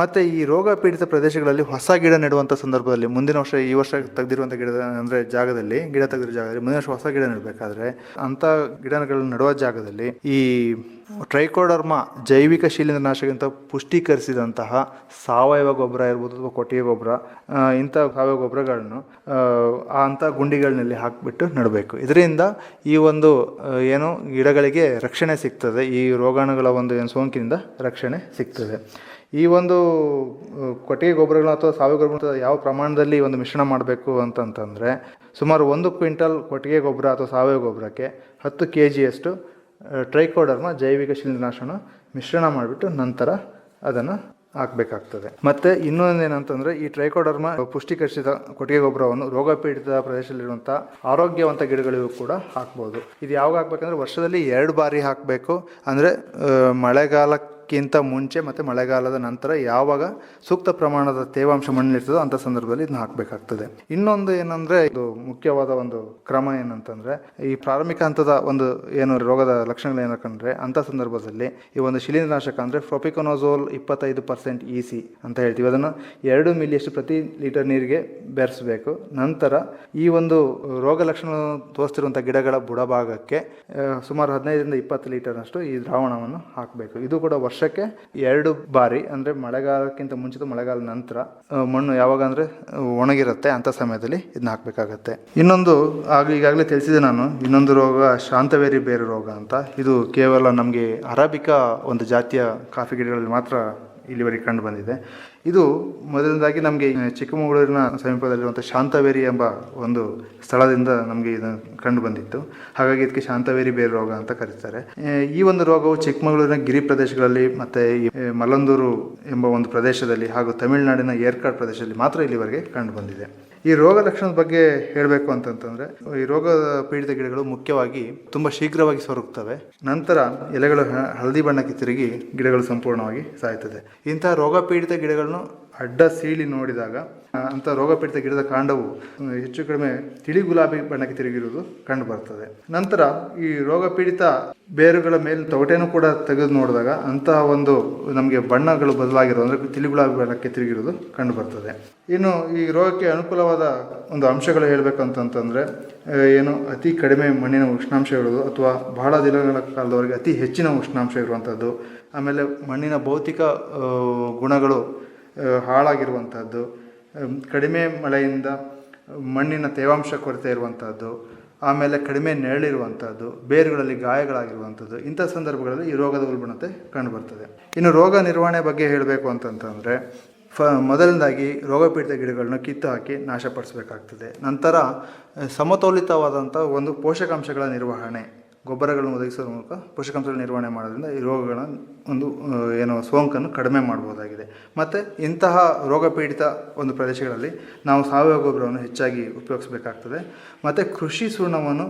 ಮತ್ತು ಈ ರೋಗ ಪೀಡಿತ ಪ್ರದೇಶಗಳಲ್ಲಿ ಹೊಸ ಗಿಡ ನೆಡುವಂಥ ಸಂದರ್ಭದಲ್ಲಿ ಮುಂದಿನ ವರ್ಷ, ಈ ವರ್ಷ ತೆಗೆದಿರುವಂಥ ಗಿಡ ಅಂದರೆ ಜಾಗದಲ್ಲಿ, ಗಿಡ ತೆಗೆದಿರೋ ಜಾಗದಲ್ಲಿ ಮುಂದಿನ ವರ್ಷ ಹೊಸ ಗಿಡ ನೆಡಬೇಕಾದ್ರೆ ಅಂಥ ಗಿಡಗಳನ್ನು ನೆಡುವ ಜಾಗದಲ್ಲಿ ಈ ಟ್ರೈಕೋಡರ್ಮ ಜೈವಿಕ ಶಿಲೀಂಧ್ರನಾಶಕಂತ ಪುಷ್ಟೀಕರಿಸಿದಂತಹ ಸಾವಯವ ಗೊಬ್ಬರ ಇರ್ಬೋದು ಅಥವಾ ಕೊಟ್ಟಿಗೆ ಗೊಬ್ಬರ ಇಂಥ ಸಾವಯವ ಗೊಬ್ಬರಗಳನ್ನು ಅಂಥ ಗುಂಡಿಗಳಲ್ಲಿ ಹಾಕಿಬಿಟ್ಟು ನೆಡಬೇಕು. ಇದರಿಂದ ಈ ಒಂದು ಏನು ಗಿಡಗಳಿಗೆ ರಕ್ಷಣೆ ಸಿಗ್ತದೆ, ಈ ರೋಗಾಣುಗಳ ಒಂದು ಏನು ಸೋಂಕಿನಿಂದ ರಕ್ಷಣೆ ಸಿಗ್ತದೆ. ಈ ಒಂದು ಕೊಟ್ಟಿಗೆ ಗೊಬ್ಬರಗಳು ಅಥವಾ ಸಾವಯವ ಗೊಬ್ಬರ ಯಾವ ಪ್ರಮಾಣದಲ್ಲಿ ಒಂದು ಮಿಶ್ರಣ ಮಾಡಬೇಕು ಅಂತಂತಂದರೆ, ಸುಮಾರು ಒಂದು ಕ್ವಿಂಟಲ್ ಕೊಟ್ಟಿಗೆ ಗೊಬ್ಬರ ಅಥವಾ ಸಾವಯವ ಗೊಬ್ಬರಕ್ಕೆ ಹತ್ತು ಕೆ ಜಿಯಷ್ಟು ಟ್ರೈಕೋಡರ್ಮ, ಜೈವಿಕ ಶಿಲೀಂಧ್ರನಾಶನ ಮಿಶ್ರಣ ಮಾಡಿಬಿಟ್ಟು ನಂತರ ಅದನ್ನು ಹಾಕಬೇಕಾಗ್ತದೆ. ಮತ್ತು ಇನ್ನೊಂದು ಏನಂತಂದರೆ ಈ ಟ್ರೈಕೋಡರ್ಮ ಪುಷ್ಟೀಕರಿಸಿದ ಕೊಟ್ಟಿಗೆ ಗೊಬ್ಬರವನ್ನು ರೋಗ ಪೀಡಿತ ಪ್ರದೇಶದಲ್ಲಿರುವಂಥ ಆರೋಗ್ಯವಂತ ಗಿಡಗಳಿಗೂ ಕೂಡ ಹಾಕ್ಬೋದು. ಇದು ಯಾವಾಗ ಹಾಕ್ಬೇಕಂದ್ರೆ ವರ್ಷದಲ್ಲಿ ಎರಡು ಬಾರಿ ಹಾಕಬೇಕು. ಅಂದರೆ ಮಳೆಗಾಲಕ್ಕಿಂತ ಮುಂಚೆ ಮತ್ತು ಮಳೆಗಾಲದ ನಂತರ ಯಾವಾಗ ಸೂಕ್ತ ಪ್ರಮಾಣದ ತೇವಾಂಶ ಮಣ್ಣಿರ್ತದೋ ಅಂಥ ಸಂದರ್ಭದಲ್ಲಿ ಇದನ್ನ ಹಾಕಬೇಕಾಗ್ತದೆ. ಇನ್ನೊಂದು ಏನಂದರೆ, ಇದು ಮುಖ್ಯವಾದ ಒಂದು ಕ್ರಮ ಏನಂತಂದರೆ, ಈ ಪ್ರಾರಂಭಿಕ ಹಂತದ ಒಂದು ಏನು ರೋಗದ ಲಕ್ಷಣಗಳು ಕಂಡ್ರೆ ಅಂಥ ಸಂದರ್ಭದಲ್ಲಿ ಈ ಒಂದು ಶಿಲೀಂಧ್ರನಾಶಕ ಅಂದರೆ ಫ್ರೊಪಿಕೊನೋಸೋಲ್ ಇಪ್ಪತ್ತೈದು ಪರ್ಸೆಂಟ್ ಇ ಸಿ ಅಂತ ಹೇಳ್ತೀವಿ. ಅದನ್ನು ಎರಡು ಮಿಲಿಯಷ್ಟು ಪ್ರತಿ ಲೀಟರ್ ನೀರಿಗೆ ಬೆರೆಸಬೇಕು. ನಂತರ ಈ ಒಂದು ರೋಗ ಲಕ್ಷಣ ತೋರಿಸ್ತಿರುವಂಥ ಗಿಡಗಳ ಬುಡಭಾಗಕ್ಕೆ ಸುಮಾರು ಹದಿನೈದರಿಂದ ಇಪ್ಪತ್ತು ಲೀಟರ್ನಷ್ಟು ಈ ದ್ರಾವಣವನ್ನು ಹಾಕಬೇಕು. ಇದು ಕೂಡ ವರ್ಷಕ್ಕೆ ಎರಡು ಬಾರಿ, ಅಂದರೆ ಮಳೆಗಾಲಕ್ಕಿಂತ ಮುಂಚಿತ ಮಳೆಗಾಲ ನಂತರ ಮಣ್ಣು ಯಾವಾಗ ಅಂದರೆ ಒಣಗಿರುತ್ತೆ ಅಂಥ ಸಮಯದಲ್ಲಿ ಇದನ್ನ ಹಾಕಬೇಕಾಗತ್ತೆ. ಇನ್ನೊಂದು ಆಗ ಈಗಾಗಲೇ ತಿಳಿಸಿದೆ ನಾನು, ಇನ್ನೊಂದು ರೋಗ ಶಾಂತವೇರಿ ಬೇರು ರೋಗ ಅಂತ. ಇದು ಕೇವಲ ನಮಗೆ ಅರಾಬಿಕಾ ಒಂದು ಜಾತಿಯ ಕಾಫಿ ಗಿಡಗಳಲ್ಲಿ ಮಾತ್ರ ಇಲ್ಲಿವರೆಗೆ ಕಂಡು ಬಂದಿದೆ. ಇದು ಮೊದಲನೇದಾಗಿ ನಮಗೆ ಚಿಕ್ಕಮಗಳೂರಿನ ಸಮೀಪದಲ್ಲಿರುವಂಥ ಶಾಂತವೇರಿ ಎಂಬ ಒಂದು ಸ್ಥಳದಿಂದ ನಮಗೆ ಇದು ಕಂಡು ಬಂದಿತ್ತು. ಹಾಗಾಗಿ ಇದಕ್ಕೆ ಶಾಂತವೇರಿ ಬೇರು ರೋಗ ಅಂತ ಕರೀತಾರೆ. ಈ ಒಂದು ರೋಗವು ಚಿಕ್ಕಮಗಳೂರಿನ ಗಿರಿ ಪ್ರದೇಶಗಳಲ್ಲಿ ಮತ್ತು ಮಲ್ಲಂದೂರು ಎಂಬ ಒಂದು ಪ್ರದೇಶದಲ್ಲಿ ಹಾಗೂ ತಮಿಳುನಾಡಿನ ಏರ್ಕಾಡ್ ಪ್ರದೇಶದಲ್ಲಿ ಮಾತ್ರ ಇಲ್ಲಿವರೆಗೆ ಕಂಡು ಬಂದಿದೆ. ಈ ರೋಗ ಲಕ್ಷಣದ ಬಗ್ಗೆ ಹೇಳಬೇಕು ಅಂತಂತಂದ್ರೆ, ಈ ರೋಗ ಪೀಡಿತ ಗಿಡಗಳು ಮುಖ್ಯವಾಗಿ ತುಂಬ ಶೀಘ್ರವಾಗಿ ಸೊರಗ್ತವೆ. ನಂತರ ಎಲೆಗಳು ಹಳದಿ ಬಣ್ಣಕ್ಕೆ ತಿರುಗಿ ಗಿಡಗಳು ಸಂಪೂರ್ಣವಾಗಿ ಸಾಯ್ತದೆ. ಇಂತಹ ರೋಗ ಪೀಡಿತ ಗಿಡಗಳನ್ನು ಅಡ್ಡ ಸೀಳಿ ನೋಡಿದಾಗ ಅಂತ ರೋಗಪೀಡಿತ ಗಿಡದ ಕಾಂಡವು ಹೆಚ್ಚು ಕಡಿಮೆ ತಿಳಿ ಗುಲಾಬಿ ಬಣ್ಣಕ್ಕೆ ತಿರುಗಿರುವುದು ಕಂಡು ಬರ್ತದೆ. ನಂತರ ಈ ರೋಗಪೀಡಿತ ಬೇರುಗಳ ಮೇಲಿನ ತೊಗಟೆನೂ ಕೂಡ ತೆಗೆದು ನೋಡಿದಾಗ ಅಂತಹ ಒಂದು ನಮಗೆ ಬಣ್ಣಗಳು ಬದಲಾಗಿರೋ, ಅಂದರೆ ತಿಳಿ ಗುಲಾಬಿ ಬಣ್ಣಕ್ಕೆ ತಿರುಗಿರುವುದು ಕಂಡು ಬರ್ತದೆ. ಇನ್ನು ಈ ರೋಗಕ್ಕೆ ಅನುಕೂಲವಾದ ಒಂದು ಅಂಶಗಳು ಹೇಳಬೇಕು ಅಂತಂತಂದರೆ ಏನು ಅತಿ ಕಡಿಮೆ ಮಣ್ಣಿನ ಉಷ್ಣಾಂಶ ಇರೋದು ಅಥವಾ ಬಹಳ ದಿನಗಳ ಕಾಲದವರೆಗೆ ಅತಿ ಹೆಚ್ಚಿನ ಉಷ್ಣಾಂಶ ಇರುವಂಥದ್ದು ಆಮೇಲೆ ಮಣ್ಣಿನ ಭೌತಿಕ ಗುಣಗಳು ಹಾಳಾಗಿರುವಂಥದ್ದು. ಕಡಿಮೆ ಮಳೆಯಿಂದ ಮಣ್ಣಿನ ತೇವಾಂಶ ಕೊರತೆ ಇರುವಂಥದ್ದು. ಆಮೇಲೆ ಕಡಿಮೆ ನೆರಳಿರುವಂಥದ್ದು. ಬೇರುಗಳಲ್ಲಿ ಗಾಯಗಳಾಗಿರುವಂಥದ್ದು. ಇಂಥ ಸಂದರ್ಭಗಳಲ್ಲಿ ಈ ರೋಗದ ಉಲ್ಬಣತೆ ಕಂಡುಬರ್ತದೆ. ಇನ್ನು ರೋಗ ನಿರ್ವಹಣೆ ಬಗ್ಗೆ ಹೇಳಬೇಕು ಅಂತಂತಂದರೆ, ಫ, ಮೊದಲನೇದಾಗಿ ರೋಗಪೀಡಿತ ಗಿಡಗಳನ್ನು ಕಿತ್ತು ಹಾಕಿ ನಾಶಪಡಿಸಬೇಕಾಗ್ತದೆ. ನಂತರ ಸಮತೋಲಿತವಾದಂಥ ಒಂದು ಪೋಷಕಾಂಶಗಳ ನಿರ್ವಹಣೆ. ಗೊಬ್ಬರಗಳನ್ನು ಒದಗಿಸೋದ್ರ ಮೂಲಕ ಪೋಷಕಾಂಶಗಳ ನಿರ್ವಹಣೆ ಮಾಡೋದ್ರಿಂದ ಈ ರೋಗಗಳ ಒಂದು ಏನು ಸೋಂಕನ್ನು ಕಡಿಮೆ ಮಾಡ್ಬೋದಾಗಿದೆ. ಮತ್ತು ಇಂತಹ ರೋಗಪೀಡಿತ ಒಂದು ಪ್ರದೇಶಗಳಲ್ಲಿ ನಾವು ಸಾವಯವ ಗೊಬ್ಬರವನ್ನು ಹೆಚ್ಚಾಗಿ ಉಪಯೋಗಿಸಬೇಕಾಗ್ತದೆ. ಮತ್ತು ಕೃಷಿ ಸುಣ್ಣವನ್ನು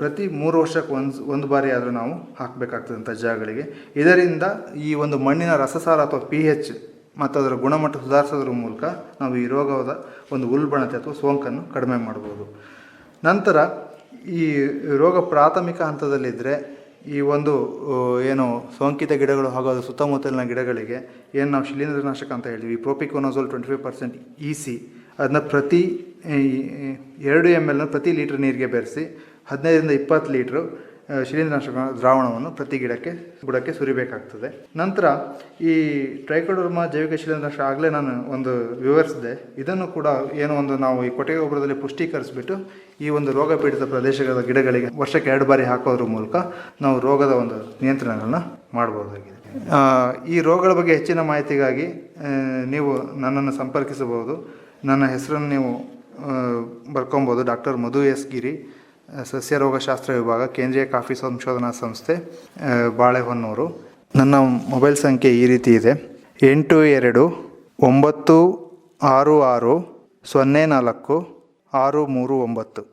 ಪ್ರತಿ ಮೂರು ವರ್ಷಕ್ಕೆ ಒಂದು ಒಂದು ಬಾರಿ ಆದರೂ ನಾವು ಹಾಕಬೇಕಾಗ್ತದಂಥ ಜಾಗಗಳಿಗೆ. ಇದರಿಂದ ಈ ಒಂದು ಮಣ್ಣಿನ ರಸಸಾರ ಅಥವಾ ಪಿ ಎಚ್ ಮತ್ತು ಅದರ ಗುಣಮಟ್ಟ ಸುಧಾರಿಸೋದ್ರ ಮೂಲಕ ನಾವು ಈ ರೋಗದ ಒಂದು ಉಲ್ಬಣತೆ ಅಥವಾ ಸೋಂಕನ್ನು ಕಡಿಮೆ ಮಾಡ್ಬೋದು. ನಂತರ ಈ ರೋಗ ಪ್ರಾಥಮಿಕ ಹಂತದಲ್ಲಿದ್ದರೆ ಈ ಒಂದು ಏನು ಸೋಂಕಿತ ಗಿಡಗಳು ಹಾಗೂ ಅದು ಸುತ್ತಮುತ್ತಲಿನ ಗಿಡಗಳಿಗೆ ಏನು ನಾವು ಶಿಲೀಂಧ್ರನಾಶಕ ಅಂತ ಹೇಳ್ತೀವಿ propiconazole twenty five percent E C ಅದನ್ನ ಪ್ರತಿ ಎರಡು ಎಂ ಎಲ್ನ ಪ್ರತಿ ಲೀಟ್ರ್ ನೀರಿಗೆ ಬೆರೆಸಿ ಹದಿನೈದರಿಂದ ಇಪ್ಪತ್ತು ಲೀಟ್ರು ಆ, ಶಿಲೀಂಧ್ರನಾಶಕ ದ್ರಾವಣವನ್ನು ಪ್ರತಿ ಗಿಡಕ್ಕೆ ಬುಡಕ್ಕೆ ಸುರಿಬೇಕಾಗ್ತದೆ. ನಂತರ ಈ ಟ್ರೈಕೋಡರ್ಮಾ ಜೈವಿಕ ಶಿಲೀಂಧ್ರನಾಶಕ ಆಗಲೇ ನಾನು ಒಂದು ವಿವರಿಸಿದೆ. ಇದನ್ನು ಕೂಡ ಏನೋ ಒಂದು ನಾವು ಈ ಕೊಟ್ಟಿಗೆ ಗೊಬ್ಬರದಲ್ಲಿ ಪುಷ್ಟೀಕರಿಸಿಬಿಟ್ಟು ಈ ಒಂದು ರೋಗ ಪೀಡಿತ ಪ್ರದೇಶಗಳ ಗಿಡಗಳಿಗೆ ವರ್ಷಕ್ಕೆ ಎರಡು ಬಾರಿ ಹಾಕೋದ್ರ ಮೂಲಕ ನಾವು ರೋಗದ ಒಂದು ನಿಯಂತ್ರಣಗಳನ್ನ ಮಾಡಬಹುದಾಗಿದೆ ಈ ರೋಗಗಳ ಬಗ್ಗೆ ಹೆಚ್ಚಿನ ಮಾಹಿತಿಗಾಗಿ ನೀವು ನನ್ನನ್ನು ಸಂಪರ್ಕಿಸಬಹುದು. ನನ್ನ ಹೆಸರನ್ನು ನೀವು ಬರ್ಕೊಬೋದು ಡಾಕ್ಟರ್ ಮಧು ಎಸ್ ಗಿರಿ. ಸಸ್ಯ ರೋಗಶಾಸ್ತ್ರ ವಿಭಾಗ, ಕೇಂದ್ರೀಯ ಕಾಫಿ ಸಂಶೋಧನಾ ಸಂಸ್ಥೆ ಬಾಳೆಹೊನ್ನೂರು. ನನ್ನ ಮೊಬೈಲ್ ಸಂಖ್ಯೆ ಈ ರೀತಿ ಇದೆ. ಎಂಟು, ಎರಡು, ಒಂಬತ್ತು, ಆರು ಆರು, ಸೊನ್ನೆ, ನಾಲ್ಕು, ಆರು, ಮೂರು, ಒಂಬತ್ತು.